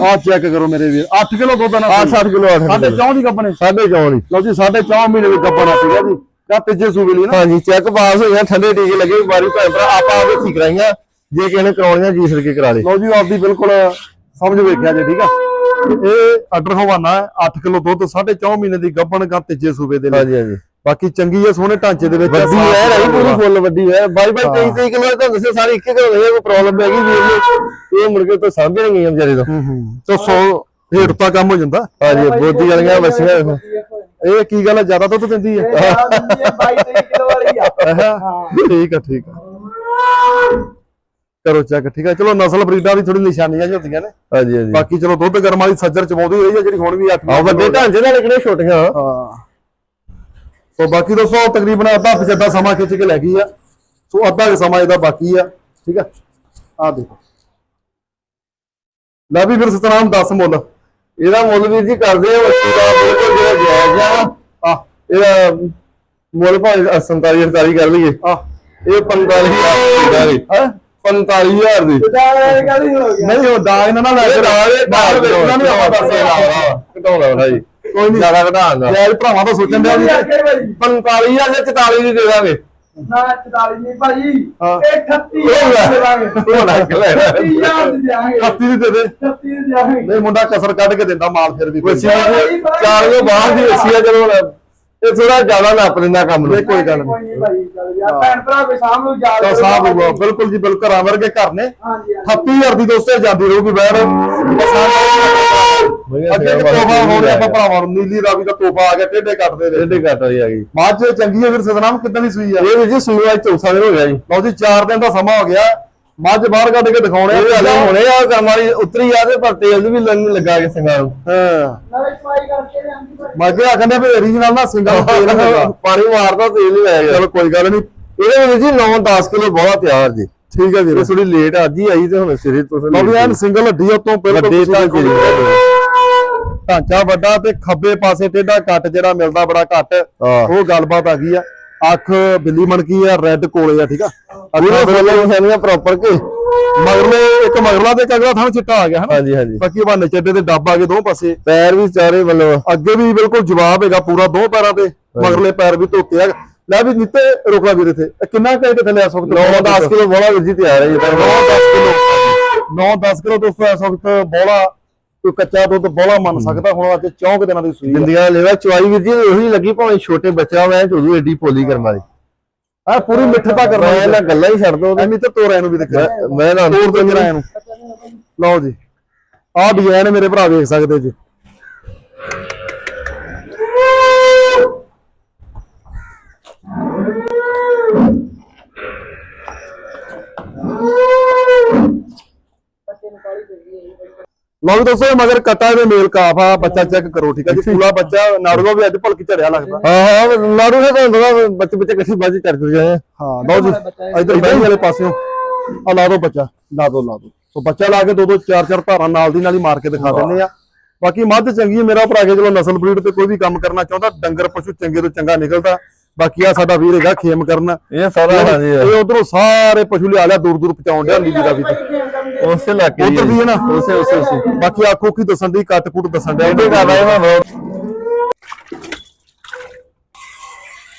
ਆਹ ਚੈੱਕ ਕਰੋ ਮੇਰੇ ਵੀਰ। 8 ਕਿਲੋ ਦੁੱਧ ਨਾ 8 7 ਕਿਲੋ 8 ਸਾਢੇ 4 ਦੀ ਗੱਬਣੇ ਸਾਢੇ ਚੌਂ ਦੀ। ਲਓ ਜੀ ਸਾਢੇ 4 ਮਹੀਨੇ ਦੀ ਗੱਬਣ ਆ ਹੈ ਜੀ। ਕਾ ਤੀਜੇ ਸੂਬੇ ਲਈ ਨਾ। ਹਾਂਜੀ ਚੈੱਕ ਪਾਸ ਹੋਈਆਂ ਠੰਡੇ ਟੀਕੇ ਲੱਗੇ ਬਾਰੀ ਭੈਣ ਭਰਾ ਆਪਾਂ ਆਪੇ ਠੀਕ ਕਰਾਈਆਂ ਜੇ ਕਿਸੇ ਨੇ ਕਰਾਉਣੀਆਂ ਜੀ ਸਰਕੇ ਕਰਾ ਲੇ ਲਓ ਜੀ ਆਪਦੀ ਬਿਲਕੁਲ ਸਮਝ ਵੇਖਿਆ ਜੇ ਠੀਕ ਆ। ਇਹ ਆਰਡਰ ਹਵਾਨਾ ਹੈ 8 ਕਿਲੋ ਦੁੱਧ ਸਾਢੇ 4 ਮਹੀਨੇ ਦੀ ਗੱਬਣ ਕਾ ਤੀਜੇ ਸੂਬੇ ਦੇ ਲਈ। ਹਾਂਜੀ ਹਾਂਜੀ। ਬਾਕੀ ਚੰਗੀ ਹੈ ਸੋਹਣੇ ਢਾਂਚੇ ਦੇ ਵਿੱਚ ਵੱਡੀ ਹੈ ਰਹੀ ਪੂਰੀ। ਫੁੱਲ ਵੱਡੀ ਹੈ। ਬਾਈ ਬਾਈ 23 23 ਕਿਲੋ ਤਾਂ ਦੱਸੇ ਸਾਰੇ ਇੱਕੇ ਘਰੋਂ ਨਹੀਂ ਕੋਈ ਪ੍ਰੋਬਲਮ ਹੈਗੀ ਵੀਰ ਇਹ ਮੁੜ ਕੇ ਤਾਂ ਸਾਂਭੇ ਨਹੀਂ ਗਈਆਂ ਵਿਚਾਰੇ ਤੋਂ। ਹੂੰ ਹੂੰ। ਤੇ 100 ਹੇਠ ਤਾਂ ਕੰਮ ਹੋ ਜਾਂਦਾ। ਹਾਂਜੀ ਬੋਦੀ ਵਾਲੀਆਂ ਵੇਖੋ ਇਹ ਕੀ ਗੱਲ ਹੈ ਜ਼ਿਆਦਾ ਦੁੱਧ ਦਿੰਦੀ ਹੈ? 22 ਕਿਲੋ ਵਾਲੀ ਆ। ਹਾਂ। ਠੀਕ ਆ ਠੀਕ ਆ ਕਰੋ ਚੈੱਕ ਠੀਕ ਆ ਚਲੋ ਨਸਲ ਬਰੀਡਾਂ ਦੀ ਥੋੜੀ ਨਿਸ਼ਾਨੀਆਂ ਜਿਹੀ ਹੁੰਦੀਆਂ ਨੇ। ਹਾਂਜੀ ਹਾਂਜੀ। ਬਾਕੀ ਚਲੋ ਦੁੱਧ ਗਰਮ ਵਾਲੀ ਸੱਜਰ ਚਵਾਉਂਦੀ ਰਹੀ ਹੈ ਜਿਹੜੀ ਹੁਣ ਵੀ 8 ਆ ਵੱਡੇ ਢਾਂਚੇ ਨਾਲ ਕਿਹੜੇ ਛੋਟੀਆਂ। ਹਾਂ। ਸੋ ਬਾਕੀ ਦੋਸਤੋ ਤਕਰੀਬਨ ਅੱਧਾ ਪਚੱਦਾ ਸਮਾਂ ਖਿੱਚ ਕੇ ਲੈ ਗਈ ਆ। ਸੋ ਅੱਧਾ ਸਮਾਂ ਇਹਦਾ ਬਾਕੀ ਆ ਠੀਕ ਆ। ਆ ਦੇਖੋ। ਲੈ ਵੀ ਫਿਰ ਸਤਨਾਮ 10 ਮੁੱਲ। ਇਹਦਾ ਮੁੱਲ ਵੀਰ ਜੀ ਕਰਦੇ ਆ ਬੱਚੀ ਦਾ ਬਿਲਕੁਲ ਜਿਹੜਾ ਜਾਇਜ਼ ਆ। ਆ ਇਹਦਾ ਮੁੱਲ ਭਾਵੇਂ 47 48 ਕਰ ਲਈਏ। ਆ ਇਹ 45000 ਦਾ ਜੀ ਹੈ? 45000 ਦੀ। ਨਹੀਂ ਉਹ ਦਾਗ ਨਾ ਨਾ ਲੈ ਇਹ ਕੇ ਨਾਲ ਇਹ ਦਾਗ ਵੇਚਣਾ ਨਹੀਂ ਆਪਾਂ ਦੱਸੇ ਘਟਾਉਂਦਾ ਹੁੰਦਾ ਜੀ ਕੋਈ ਨਹੀਂ। ਜ਼ਿਆਦਾ ਘਟਾਉਂਦਾ। ਯਾਰ ਭਰਾਵਾਂ ਤਾਂ ਸੋਚਣ ਦਿਆ ਜੀ ਅੱਗੇ ਭਾਜੀ 45000 ਦੇ 44 ਦੀ ਦੇ ਦਾਂਗੇ। ਨਾ 44 ਨਹੀਂ ਭਾਜੀ। ਹਾਂ। ਇਹ 38 ਦੇ ਦਾਂਗੇ। ਉਹ ਲੱਗ ਲੈ। 30000 ਦੇ ਦਿਆਂਗੇ। 38 ਦੀ ਦੇ ਦੇ। 38 ਦੇ ਦਿਆਂਗੇ। ਨਹੀਂ ਮੁੰਡਾ ਕਸਰ ਕੱਢ ਕੇ ਦਿੰਦਾ ਮਾਲ ਫਿਰ ਵੀ। ਕੋਈ ਬੱਚੀ ਚਾਰ ਦੇ ਬਾਹਰ ਦੀ ਰੱਸੀ ਆ ਚਲੋ ਹੁਣ ਇਹ ਥੋੜਾ ਜ਼ਿਆਦਾ ਨੱਪ ਲੈਂਦਾ ਕੰਮ ਨੂੰ। ਨਹੀਂ, ਕੋਈ ਗੱਲ ਨਹੀਂ ਚੱਲ ਯਾਰ ਭੈਣ ਭਰਾ ਕੋਈ ਸਾਹਮ ਨੂੰ ਜਾ ਤਾਂ ਸਾਹਬ ਬਿਲਕੁਲ ਜੀ ਬਿਲਕੁਲ ਘਰਾਂ ਵਰਗੇ ਘਰ ਨੇ। ਹਾਂਜੀ ਹਾਂਜੀ। 38000 ਦੀ ਦੋਸਤੋ ਜਾਂਦੀ ਰਹੂਗੀ ਬੈੜ ਅੱਗੇ ਤੋਹਫਾ ਹੋਣੇ ਆਪਾਂ ਭਰਾਵਾਂ ਨੂੰ ਨੀਲੀ ਰਾਵੀ ਦਾ ਤੋਹਫਾ ਆ ਗਿਆ ਟੇਢੇ ਕੱਟਦੇ ਨੇ ਇਹਦੇ ਘੱਟ ਵਾਲੀ ਆ ਗਈ ਮੱਝ ਚੰਗੀ ਹੈ ਫਿਰ ਸਤਨਾਮ ਕਿੱਦਾਂ ਦੀ ਸੂਈ ਆ? ਇਹ ਵੀ ਜੀ ਸੂਆ ਚੌਥਾ ਦਿਨ ਹੋ ਗਿਆ ਜੀ। ਲਓ ਜੀ 4 ਦਿਨ ਦਾ ਸਮਾਂ ਹੋ ਗਿਆ। ਮੱਝ ਬਾਹਰ ਕੱਢ ਕੇ ਦਿਖਾਉਣੇ ਇਹ ਹਲੇ ਹੁਣੇ ਆ ਕੰਮ ਵਾਲੀ ਉਤਰੀ ਆ ਤੇ ਪਰ ਤੇਲ ਵੀ ਲੰਨ ਲੱਗਾ ਕੇ ਸੰਗਾਂ ਨੂੰ ਹਾਂ ਭਾਜੀ ਮੱਝ ਆਖੰਦੇ ਵੀ ਓਰੀਜਨਲ ਨਾ ਸਿੰਗਲ ਤੇਲ ਹੈਗਾ ਪਾਣੀ ਮਾਰਦਾ ਤੇਲ ਨਹੀਂ ਲੈ ਗਿਆ। ਚਲੋ ਕੋਈ ਗੱਲ ਨਹੀਂ। ਇਹਦੇ ਵਿੱਚ ਜੀ 9-10 ਕਿਲੋ ਬਹੁਤ ਤਿਆਰ ਜੀ। ਠੀਕ ਹੈ ਵੀਰ ਇਹ ਥੋੜੀ ਲੇਟ ਅੱਜ ਹੀ ਆਈ ਤੇ ਹੁਣ ਸਿਰੇ ਤੋਂ ਲਓ ਐਨ ਸਿੰਗਲ ਹੱਡੀ ਉਤੋਂ ਬਿਲਕੁਲ ਵੱਡੇ ਤੁਸੀਂ ਢਾਂਚੇ ਵੱਡਾ ਤੇ ਖੱਬੇ ਪਾਸੇ ਟੇਢਾ ਕੱਟ ਜਿਹੜਾ ਮਿਲਦਾ ਬੜਾ ਘੱਟ। ਹਾਂ। ਉਹ ਗੱਲਬਾਤ ਆ ਗਈ ਆ। ਅੱਖ ਬਿੱਲੀ ਮਣਕੀ ਆ ਰੈੱਡ ਕੋਲੇ ਆ ਠੀਕ ਆ? ਪੂਰੇ ਫੁੱਲ ਨਿਸ਼ਾਨੀਆਂ ਪ੍ਰੋਪਰ ਕੇ? ਮਗਰਲੇ ਇੱਕ ਮਗਰਲਾ ਤੇ ਇੱਕ ਅਗਲਾ ਥਾਂ ਚਿੱਟਾ ਆ ਗਿਆ ਹਨਾ? ਹਾਂਜੀ ਹਾਂਜੀ। ਬਾਕੀ ਬਹਾਨੇ ਚੱਡੇ ਤੇ ਡੱਬ ਆ ਗਏ ਦੋ ਪਾਸੇ। ਪੈਰ ਵੀ ਚਾਰੇ ਮਤਲਬ ਅੱਗੇ ਵੀ ਬਿਲਕੁਲ ਜਵਾਬ ਹੈਗਾ ਪੂਰਾ ਦੋ ਪੈਰਾਂ ਤੇ। ਮਗਰਲੇ ਪੈਰ ਵੀ ਧੋਤੇ ਆ। ਲੈ ਵੀ ਨਿੱਤੇ ਰੁਕਲਾ ਵੀਰ ਇਹ ਕਿੰਨਾ ਕੁ ਇੱਥੇ ਥੱਲੇ ਆ ਸਕਦਾ 9-10 ਕਿਲੋ ਬੋਲਾ ਵੀਰ ਜੀ ਤਿਆਰ ਹੈ ਜੀ। ਤਾਂ 9-10 ਕਿਲੋ। 9-10 ਕਿਲੋ ਦੋਸਤੋ ਇਸ ਵਕਤ ਬੋਲਾ ਕੋਈ ਕੱਚਾ ਦੁੱਧ ਬੋਲਾ ਮੰਨ ਸਕਦਾ ਹੁਣ ਅੱਜ ਚੌਂਕ ਦਿਨਾਂ ਦੀ ਸੂਈ ਆ। ਜਿੰਦੀਆਂ ਲੈਵਾ ਚਵਾਈ ਵੀਰ ਜੀ ਉਹੀ ਲੱਗੀ ਭਾਵੇਂ ਛੋਟੇ ਬੱਚਾ ਮੈਂ ਝੋਦੂ ਏਡੀ ਪੋਲੀ ਕਰਮਾ ਦੀ ਆ ਪੂਰੀ ਮਿੱਠਤਾ ਕਰਨਾ ਮੈਂ ਇਹਨਾਂ ਗੱਲਾਂ ਹੀ ਛੱਡ ਦੋ ਐਵੇਂ ਤੇ ਤੋਰਿਆਂ ਨੂੰ ਵੀ ਦੇਖਿਆ। ਮੈਂ- ਨਾ ਤੋੜ ਦੇ ਜਰਾ ਇਹਨੂੰ। ਲਓ ਜੀ। ਆਹ ਡਿਜ਼ਾਈਨ ਮੇਰੇ ਭਰਾ ਵੇਖ ਸਕਦੇ ਜੀ। ਲਓ ਵੀ ਦੋਸਤੋ ਮਗਰ ਕਟਾ ਦੇ ਮੇਲ ਕਾਫ ਆ ਬੱਚਾ ਚੈੱਕ ਕਰੋ ਠੀਕ ਆ ਜੀ? ਪੂਰਾ ਬੱਚਾ ਨਾੜੂਆ ਵੀ ਅੱਜ ਭਲਕੀ ਝੜਿਆ ਲੱਗਦਾ। ਹਾਂ ਹਾਂ ਲਾੜੂ ਨੇ ਤਾਂ ਪਤਾ ਬੱਚੇ ਬੱਚੇ ਕੱਠੀ ਬਾਜੀ ਚੜ ਚੁੱਕੇ ਆ। ਹਾਂ ਲਓ ਜੀ ਇਧਰ ਬੈਠੀ ਵਾਲੇ ਪਾਸਿਓਂ। ਆ ਲਾ ਦੋ ਬੱਚਾ ਲਾ ਦੋ ਲਾ ਦੋ। ਸੋ ਬੱਚਾ ਲਾ ਕੇ ਦੋ ਦੋ ਚਾਰ ਚਾਰ ਧਾਰਾਂ ਨਾਲ ਦੀ ਨਾਲ ਹੀ ਮਾਰ ਕੇ ਦਿਖਾ ਦਿੰਦੇ ਆ। ਬਾਕੀ ਮੱਝ ਚੰਗੀ ਹੈ ਮੇਰਾ ਭਰਾ ਕੇ ਚਲੋ ਨਸਲ ਬਰੀਡ ਤੇ ਕੋਈ ਵੀ ਕੰਮ ਕਰਨਾ ਚਾਹੁੰਦਾ ਡੰਗਰ ਪਸ਼ੂ ਚੰਗੇ ਤੋਂ ਚੰਗਾ ਨਿਕਲਦਾ। ਬਾਕੀ ਆ ਸਾਡਾ ਵੀਰ ਹੈਗਾ ਖੇਮ ਕਰਨ। ਇਹ ਸਾਰਾ ਇਹ ਉਧਰੋਂ ਸਾਰੇ ਪਸ਼ੂ ਲਿਆ ਲਿਆ ਦੂਰ ਦੂਰ ਪਹੁੰਚਾਉਣ ਡਿਆ ਨੀਲੀ ਦਾ ਵੀ ਤੇ। ਉਸੇ ਇਲਾਕੇ ਉਧਰ ਵੀ ਹੈ। ਨਾ? ਉਸੇ ਉਸੇ ਉਸੇ। ਬਾਕੀ ਆਖੋ ਕੀ ਦੱਸਣ ਦੀ ਕੱਟ ਕੁੱਟ ਦੱਸਣ ਡਿਆ ਇਹਦੇ ਕਰ ਰਹੇ ਹਾਂ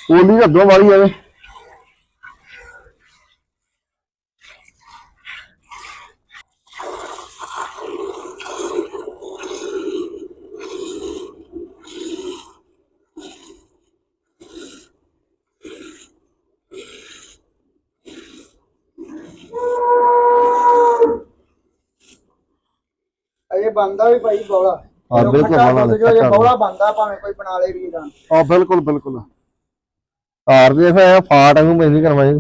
ਕੋਲੀ ਅੱਗੋਂ ਵਾਲੀ ਆਵੇ ਅਜੇ ਬੰਦਾ ਵੀ ਭਾਈ ਬੌਲਾ। ਹਾਂ, ਬਿਲਕੁਲ ਬੌਲਾ ਜੋ ਬੌਲਾ ਬੰਦਾ ਭਾਵੇਂ ਕੋਈ ਬਣਾ ਲੇ ਵੀਰ ਆ ਬਿਲਕੁਲ ਬਿਲਕੁਲ। ਹਾਰ ਦੇ ਫੇ ਫਾਟ ਵਾਂਗੂ ਮੈਂਦੀ ਕਰਵਾ ਜੀ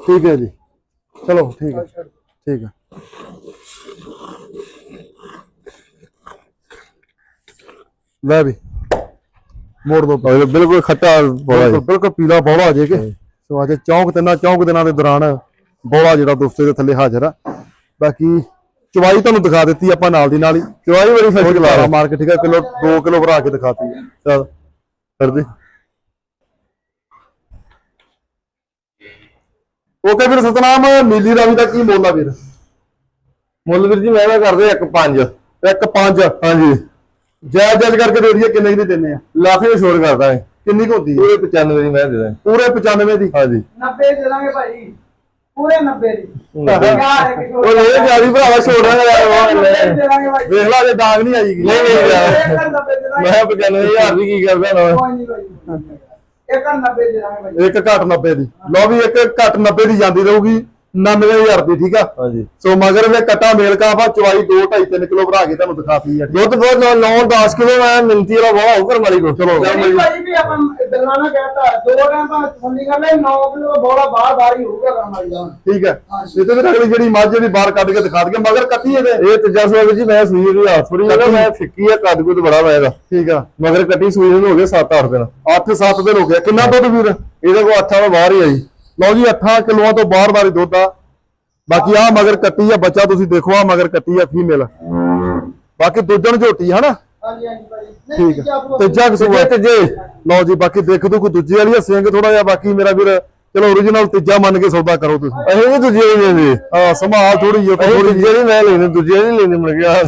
ਠੀਕ ਹੈ ਜੀ। ਚਲੋ ਠੀਕ ਹੈ। ਠੀਕ ਹੈ। ਲੈ ਵੀ। ਮੋੜ ਦੋ ਬਿਲਕੁਲ ਖੱਟਾ ਬੋਲਾ ਬਿਲਕੁਲ ਬਿਲਕੁਲ ਪੀਲਾ ਬੌਲਾ ਆ ਜੇ ਕਿ। ਸੋ ਅੱਜ ਚੌਂਕ ਤਿੰਨਾਂ ਚੌਂਕ ਦਿਨਾਂ ਦੇ ਦੌਰਾਨ ਬੌਲਾ ਜਿਹੜਾ ਦੋਸਤੇ ਦੇ ਥੱਲੇ ਹਾਜ਼ਰ ਆ। ਬਾਕੀ ਚਵਾਈ ਤੁਹਾਨੂੰ ਦਿਖਾ ਦਿੱਤੀ ਆਪਾਂ ਨਾਲ ਦੀ ਨਾਲ ਹੀ। ਚਵਾਈ ਬੜੀ ਫਸਟ ਲਾਰਾ ਮਾਰ ਕੇ ਠੀਕ ਹੈ ਕਿਲੋ 2 ਕਿਲੋ ਭਰਾ ਕੇ ਦਿਖਾਤੀ। ਚੱਲ ਕਰਦੇ ਓਕੇ ਵੀਰ ਸਤਨਾਮ ਨੀਲੀ ਰਾਵੀ ਦਾ ਕੀ ਮੁੱਲ ਆ ਵੀਰ? ਮੁੱਲ ਵੀਰ ਜੀ ਮੈਂ ਇਹਦਾ ਕਰਦੇ ਇੱਕ ਪੰਜ। ਇੱਕ 5 ਹਾਂਜੀ। ਜਾਇਜ਼ ਜਾਇਜ਼ ਕਰਕੇ ਦੇ ਦਈਏ ਕਿੰਨੇ ਦੀ ਦਿੰਨੇ ਆ। ਲੱਖ ਦੀ ਛੋੜ ਕਰਦਾ ਹੈ ਕਿੰਨੀ ਕੁ ਹੁੰਦੀ ਹੈ ਪੂਰੇ 95 ਦੀ ਮੈਂ ਦੇ ਦਾਂ ਪੂਰੇ 95 ਦੀ? ਹਾਂਜੀ। 90 ਦੇ ਦਾਂਗੇ ਭਾਈ। ਪੂਰੇ 90 ਦੀ। ਉਹ ਇਹ ਜਿਆਦੀ ਭਰਾਵਾ ਛੋੜ ਨਾ ਨੱਬੇ ਯਾਰ ਦੇ ਦਾਂਗੇ ਭਾਈ। ਵੇਖ ਲਾ ਜੇ ਦਾਗ ਨਹੀਂ ਆਈਗੀ। ਨਹੀਂ, ਨਹੀਂ ਯਾਰ। ਇੱਕ 90 ਦੇ ਦਾਂਗੇ। ਮੈਂ 95000 ਦੀ ਕੀ ਕਰਦਾ ਨਾ ਕੋਈ ਨਹੀਂ ਭਾਈ। ਇੱਕ 90 ਦੇ ਦਾਂਗੇ ਭਾਈ। ਇੱਕ ਘੱਟ 90 ਦੀ। ਲਓ ਵੀ ਇੱਕ ਘੱਟ 90 ਦੀ ਜਾਂਦੀ ਰਹੂਗੀ। 99000 ਦੀ ਠੀਕ ਆ? ਹਾਂਜੀ। ਸੋ ਮਗਰ ਵੇ ਕਟਾ ਮੇਲ ਕਾਫਾ ਚਵਾਈ 2 2.5 3 ਕਿਲੋ ਭਰਾ ਕੇ ਤੁਹਾਨੂੰ ਦਿਖਾਤੀ ਆ। ਦੁੱਧ ਬਹੁਤ 9 10 ਕਿਲੋ ਮੈਂ ਮਿੰਤੀ ਵਾਲਾ ਬੜਾ ਹੋਊ ਮਾਰੀ ਕੋ ਚਲੋ। ਭਾਈ ਵੀ ਆਪਾਂ ਦਲਾਨਾ ਕਹਤਾ ਦੋ ਟਾਈਮ ਤਾਂ ਤਸੱਲੀ ਕਰ ਲੈ 9 ਕਿਲੋ ਬੋਲਾ ਬਾਹਰ ਬਾਹਰ ਹੀ ਹੋਊਗਾ ਕੰਮ ਵਾਲੀ ਦਾ। ਠੀਕ ਹੈ ਇਹ ਤੇ ਅਗਲੀ ਜਿਹੜੀ ਮੱਝ ਜਿਹੜੀ ਬਾਹਰ ਕੱਢ ਕੇ ਦਿਖਾ ਦਈਏ ਮਗਰ ਕੱਟੀ ਇਹਦੇ। ਇਹ ਤੀਜਾ ਸੂਆ ਵੀਰ ਜੀ ਮੈਂ ਸੂਈ ਦੀ ਹੱਥ ਫੜੀ ਨਾ ਮੈਂ ਫਿੱਕੀ ਆ ਕੱਦ ਕੁੱਦ ਬੜਾ ਮੈਂ ਇਹਦਾ। ਠੀਕ ਆ। ਮਗਰ ਕੱਟੀ ਸੂਈ ਨੂੰ ਹੋ ਗਏ 7-8 ਦਿਨ। 8-7 ਦਿਨ ਹੋ ਗਿਆ ਕਿੰਨਾ ਦੁੱਧ ਵੀਰ? ਇਹਦੇ ਕੋ 8 ਤੋਂ ਬਾਹਰ ਹੀ ਆ ਜੀ। ਲਓ ਜੀ 8 ਕਿਲੋਆਂ ਤੋਂ ਬਾਹਰ ਬਾਰੀ ਦੁੱਧ ਆ। ਬਾਕੀ ਆ ਮਗਰ ਕੱਟੀ ਆ ਬੱਚਾ ਤੁਸੀਂ ਦੇਖੋ ਆ ਮਗਰ ਕੱਟੀ ਆ ਫੀਮੇਲ ਬਾਕੀ ਦੂਜਣ ਝੋਟੀ ਹਨਾ? ਹਾਂਜੀ ਹਾਂਜੀ ਭਾਈ ਠੀਕ ਤੀਜਾ ਕਸੂਆ ਤੀਜੇ ਲਓ ਜੀ ਬਾਕੀ ਦੇਖ ਦੋ ਕੋਈ ਦੂਜੀ ਵਾਲੀ ਆ ਸਿੰਘ ਥੋੜਾ ਜਿਹਾ ਬਾਕੀ ਮੇਰਾ ਵੀਰ ਚਲੋ origignal ਤੀਜਾ ਮੰਨ ਕੇ ਸੌਦਾ ਕਰੋ ਤੁਸੀਂ। ਅਸੀਂ ਵੀ ਦੂਜੇ ਨਹੀਂ ਲੈਂਦੇ ਆ ਸੰਭਾਲ ਥੋੜੀ ਜਿਹੀ ਥੋੜੀ ਦੂਜੇ ਨਹੀਂ ਮੈਂ ਲੈਂਦੇ ਦੂਜੇ ਨਹੀਂ ਲੈਂਦੇ ਮਿਲ ਗਿਆ ਹੈ?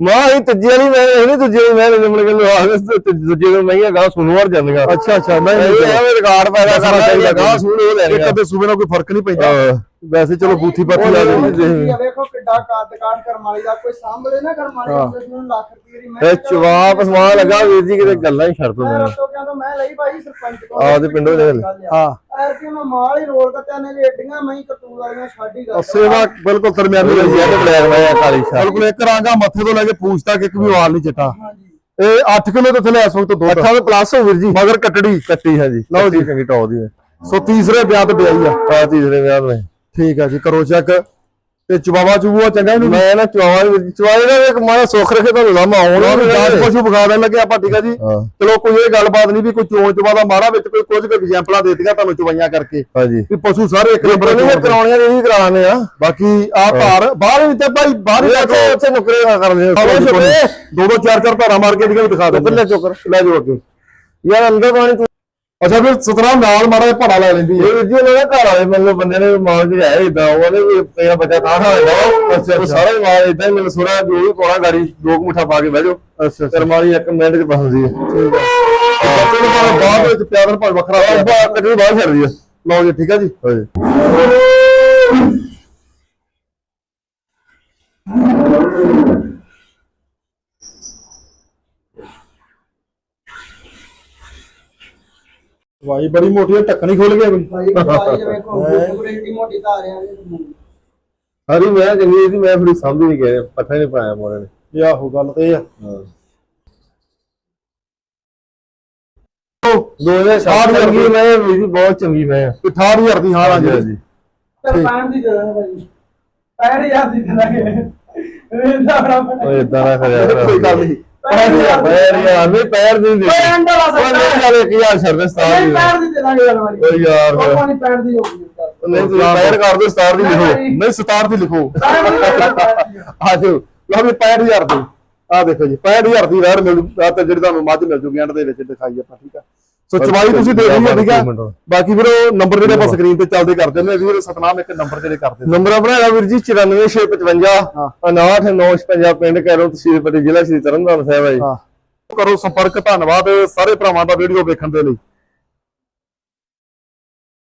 ਮਾਂ ਇਹ ਤੀਜੇ ਵਾਲੀ ਮੈਂ ਇਹ ਨਹੀਂ ਦੂਜੇ ਵਾਲੀ ਮੈਂ ਲੈਂਦੇ ਮਿਲ ਗਿਆ ਆਹ ਦੂਜੇ ਨੂੰ ਮੈਂ ਗਾ ਸੁਣਵਾਰ ਜਾਂਦੀਆਂ। ਅੱਛਾ ਅੱਛਾ ਨਹੀਂ ਇਹ ਐਵੇਂ ਰਿਕਾਰਡ ਪੈਦਾ ਕਰਨਾ ਚਾਹੀਦਾ ਚਾਹੀਦਾ ਗਾ ਸੁਣ ਲੈ ਇੱਕ ਅੱਧੇ ਸੂਬੇ ਨਾਲ ਕੋਈ ਫ਼ਰਕ ਨਹੀਂ ਪੈਂਦਾ। ਵੈਸੇ ਚਲੋ ਬੂਥੀ ਪੱਤੀ ਆ ਜਿਹੜੀ ਵੇਖੋ ਕਿੱਡਾ ਕੱਦ ਕਾਟ ਕਰਮਾਲੀ ਦਾ ਕੋਈ ਸਾਂਭਲੇ ਨਾ ਕਰਮਾਲੀ ਦਾ ਨੂੰ ਲੱਖ ਰੁਪਏ ਦੀ ਮੈਂ ਇਹ ਚਵਾਪ ਸਮਾਨ ਲੱਗਾ ਵੀਰ ਜੀ ਕਿਤੇ ਗੱਲਾਂ ਹੀ ਛੱਡ ਦੋ ਮੈਂ ਮੈਨੂੰ ਰਸਤੋਂ ਕਹਿੰਦਾ ਮੈਂ ਲਈ ਭਾਈ ਸਰਪੰਚ ਕੋਲ। ਆਹ ਉਹਦੇ ਪਿੰਡੋਂ ਦੇ ਹਾਂ। ਐਰ ਕਿ ਮੈਂ ਮਾਲ ਹੀ ਰੋਲ ਕੱਤਿਆਂ ਨੇ ਰੇਟੀਆਂ ਮੈਂ ਹੀ ਕਤੂਲ ਵਾਲੀਆਂ ਛੱਡ ਹੀ ਗਾ ਸੇਵਾ ਬਿਲਕੁਲ ਦਰਮਿਆਨੀ ਰਹੀ ਹੈ ਇਹ ਬਲੈਕ ਮੈਂ ਕਾਲੀ ਸ਼ਾਹ ਬਿਲਕੁਲ ਇੱਕ ਰਾਂਗਾ ਮੱਥੇ ਤੋਂ ਲੈ ਕੇ ਪੂਛ ਤੱਕ ਇੱਕ ਵੀ ਵਾਲ ਨਹੀਂ ਚਿੱਟਾ। ਹਾਂਜੀ। ਇਹ 8 ਕਿਲੋ ਤੋਂ ਥੱਲੇ ਇਸ ਵਕਤ ਦੁੱਧ ਅੱਠਾਂ ਦੇ ਪਲੱਸ ਹੋ ਵੀਰ ਜੀ। ਮਗਰ ਕੱਟੜੀ। ਕੱਟੀ ਹੈ ਜੀ ਲਓ ਜੀ। ਚੰਗੀ ਟੌਪ ਦੀ ਹੈ। ਸੋ ਤੀਸਰੇ ਵਿਆਹ ਤੇ ਵਿਆਹੀ ਆ। ਆ ਤੀਸਰੇ ਵਿਆਹ में ਠੀਕ ਆ ਜੀ ਕਰੋ ਚੈੱਕ ਤੇ ਚਬਾਵਾ ਚੂਬੂਆ ਚੰਗਾ ਇਹਨੂੰ ਮੈਂ ਨਾ ਚਵਾਵਾ ਚਵਾਏ ਦਾ ਇੱਕ ਮਾਰਾ ਸੁੱਖ ਰੱਖੇ ਤੁਹਾਨੂੰ ਲਾਮਾ ਆਉਣਾ ਉਹਨੂੰ ਦਾਸ ਪਸ਼ੂ ਵਿਖਾ ਦੇਣ ਲੱਗੇ ਆਪਾਂ ਠੀਕ ਆ ਜੀ। ਚਲੋ ਕੋਈ ਇਹ ਗੱਲਬਾਤ ਨਹੀਂ ਵੀ ਕੋਈ ਚੋਣ ਚਵਾ ਦਾ ਮਾੜਾ ਵਿੱਚ ਕੋਈ ਕੁਝ ਕੁ ਐਗਜ਼ਾਮਪਲਾਂ ਦੇ ਦਿੱਤੀਆਂ ਤੁਹਾਨੂੰ ਚਵਾਈਆਂ ਕਰਕੇ। ਹਾਂਜੀ। ਵੀ ਪਸ਼ੂ ਸਾਰੇ ਇੱਕ ਨੰਬਰ ਦੇ। ਕਰਾਉਣੀਆਂ ਇਹ ਕਰਾਣੇ ਆ। ਬਾਕੀ ਆ ਧਾਰ ਬਾਹਰ ਵੀ ਤੇ ਭਾਈ ਬਾਹਰ ਇਹ ਦੇਖੋ ਉੱਥੇ ਨੁਕਰੇ ਕਰਦੇ। ਦੋ। ਦੋ ਚਾਰ ਚਾਰ ਧਾਰਾਂ ਮਾਰ ਕੇ ਦਿਖਾ ਦਿੰਦੇ ਲੈ ਚੋਕਰ ਲੈ ਜਾਓ ਅੱਗੇ। ਯਾਰ ਅੰਦਰ ਪਾਣੀ ਅੱਛਾ ਫਿਰ ਸਤਰਾਮ ਨਾਲ ਜਿਹਾ ਭਾੜਾ ਲੈ ਲੈਂਦੀ ਹੈ। ਇਹ ਜੀ ਉਹਨਾਂ ਦਾ ਘਰ ਵਾਲੇ ਮੈਨੂੰ ਬੰਦੇ ਨੇ ਮਾਲ ਜੀ ਆਇਆ ਇਦਾਂ ਉਹਨੇ ਵੀ ਤੇਰਾ ਬੱਚਾ ਤਾਂ ਹੋਇਆ। ਅੱਛਾ ਸਾਰਾ ਹੀ ਮਾਲ ਇਦਾਂ ਮੈਨੂੰ ਸੁਣਾ ਜੋ ਵੀ ਕੋਣਾ ਗਾੜੀ ਦੋ ਮੁੱਠਾ ਪਾ ਕੇ ਬਹਿ ਜਾਓ। ਅੱਛਾ ਤੇਰ ਮਾਲੀ ਇੱਕ ਮਿੰਟ ਚ ਪਹੁੰਚਦੀ ਹੈ। ਠੀਕ ਹੈ। ਬੱਚੇ ਨੂੰ ਭਾਵੇਂ ਬਾਅਦ ਵਿੱਚ ਪਿਆਰ ਭਾਵੇਂ ਵੱਖਰਾ ਆਹ ਬਾਹਰ ਕੱਢੀ ਬਾਹਰ ਛੱਡਦੀ ਹੈ ਲਓ ਜੀ ਠੀਕ ਹੈ ਜੀ। ਹਾਂਜੀ। ਵਾਈ ਬੜੀ ਮੋਟੀ ਹੈ, ਢੱਕਣ ਹੀ ਖੁੱਲ ਗਿਆ ਕੋਈ। ਭਾਈ ਭਾਈ ਵੇਖੋ ਪੂਰੀ ਏਡੀ ਮੋਟੀ ਧਾਰ ਆ ਹਰੀ ਮੈਂ ਚੰਗੀ ਸੀ ਮੈਂ ਥੋੜੀ ਸਮਝ ਨਹੀਂ ਗਿਆ ਪੱਠਾ ਨਹੀਂ ਪਾਇਆ ਮੋਰੇ ਨੇ। ਇਹ ਆਹੋ ਗੱਲ ਤੇ ਇਹ ਆ। ਉਹ 2007 ਚੰਗੀ ਮੈਂ ਜੀ ਬਹੁਤ ਚੰਗੀ ਮੈਂ 68000 ਦੀ ਹਾਂ ਹਾਂਜੀ ਹਾਂਜੀ। ਹਾਂਜੀ ਤੇ ਪੈਣ ਦੀ ਜਗ੍ਹਾ ਭਾਜੀ ਪੈਣ ਹਜ਼ਾਰ ਦੀ ਜਗ੍ਹਾ। ਰੇਂਦਾ ਬੜਾ ਓਏ ਇਦਾਂ ਨਾ ਕਰਿਆ ਕਰ। ਕੋਈ ਗੱਲ ਨਹੀਂ। ਪੈਰ ਯਾਰ ਨਹੀਂ ਪੈਰ ਨਹੀਂ ਦੇ ਨਹੀਂ ਯਾਰ ਨਹੀਂ ਦਾਂਗੇ ਯਾਰ। ਵਾਲੀ ਯਾਰ। ਨਹੀਂ ਤੁਸੀਂ ਪੈਰ ਕਰ ਲਿਖੋ। ਨਹੀਂ। 67 ਦੀ ਲਿਖੋ। ਆ ਜਾਓ। ਲਓ ਵੀ 65000 ਦੀ। ਆ ਦੇਖੋ ਜੀ 65000 ਦੀ ਵੈਰ ਮਿਲ। ਆ ਤੇ ਜਿਹੜੀ ਤੁਹਾਨੂੰ ਮੱਝ ਮਿਲ ਜੂਗੀ ਐਂਡ ਦੇ ਵਿੱਚ ਦਿਖਾਈ ਆਪਾਂ ਠੀਕ ਆ? ਸੋ ਚਵਾਈ ਤੁਸੀਂ ਦੇ ਰਹੀ ਹੈ? ਠੀਕ ਆ ਬਾਕੀ ਵੀਰੋ ਨੰਬਰ ਜਿਹੜੇ ਆਪਾਂ ਸਕਰੀਨ ਤੇ ਚੱਲਦੇ ਕਰਦੇ ਨੇ ਵੀਰ ਸਤਨਾਮ ਇੱਕ ਨੰਬਰ ਜਿਹੜੇ ਕਰਦੇ ਨੇ ਨੰਬਰ ਆਪਣਾ ਹੈਗਾ ਵੀਰ ਜੀ 94655 ਹਾਂ। 59956 ਪਿੰਡ ਕੈਰੋਂ ਤਹਿਸੀਲ ਪੱਟੀ ਜ਼ਿਲ੍ਹਾ ਸ਼੍ਰੀ ਤਰਨਤਾਰਨ ਸਾਹਿਬ ਹੈ ਜੀ। ਕਰੋ ਸੰਪਰਕ ਧੰਨਵਾਦ ਸਾਰੇ ਭਰਾਵਾਂ ਦਾ ਵੀਡੀਓ ਵੇਖਣ ਦੇ ਲਈ।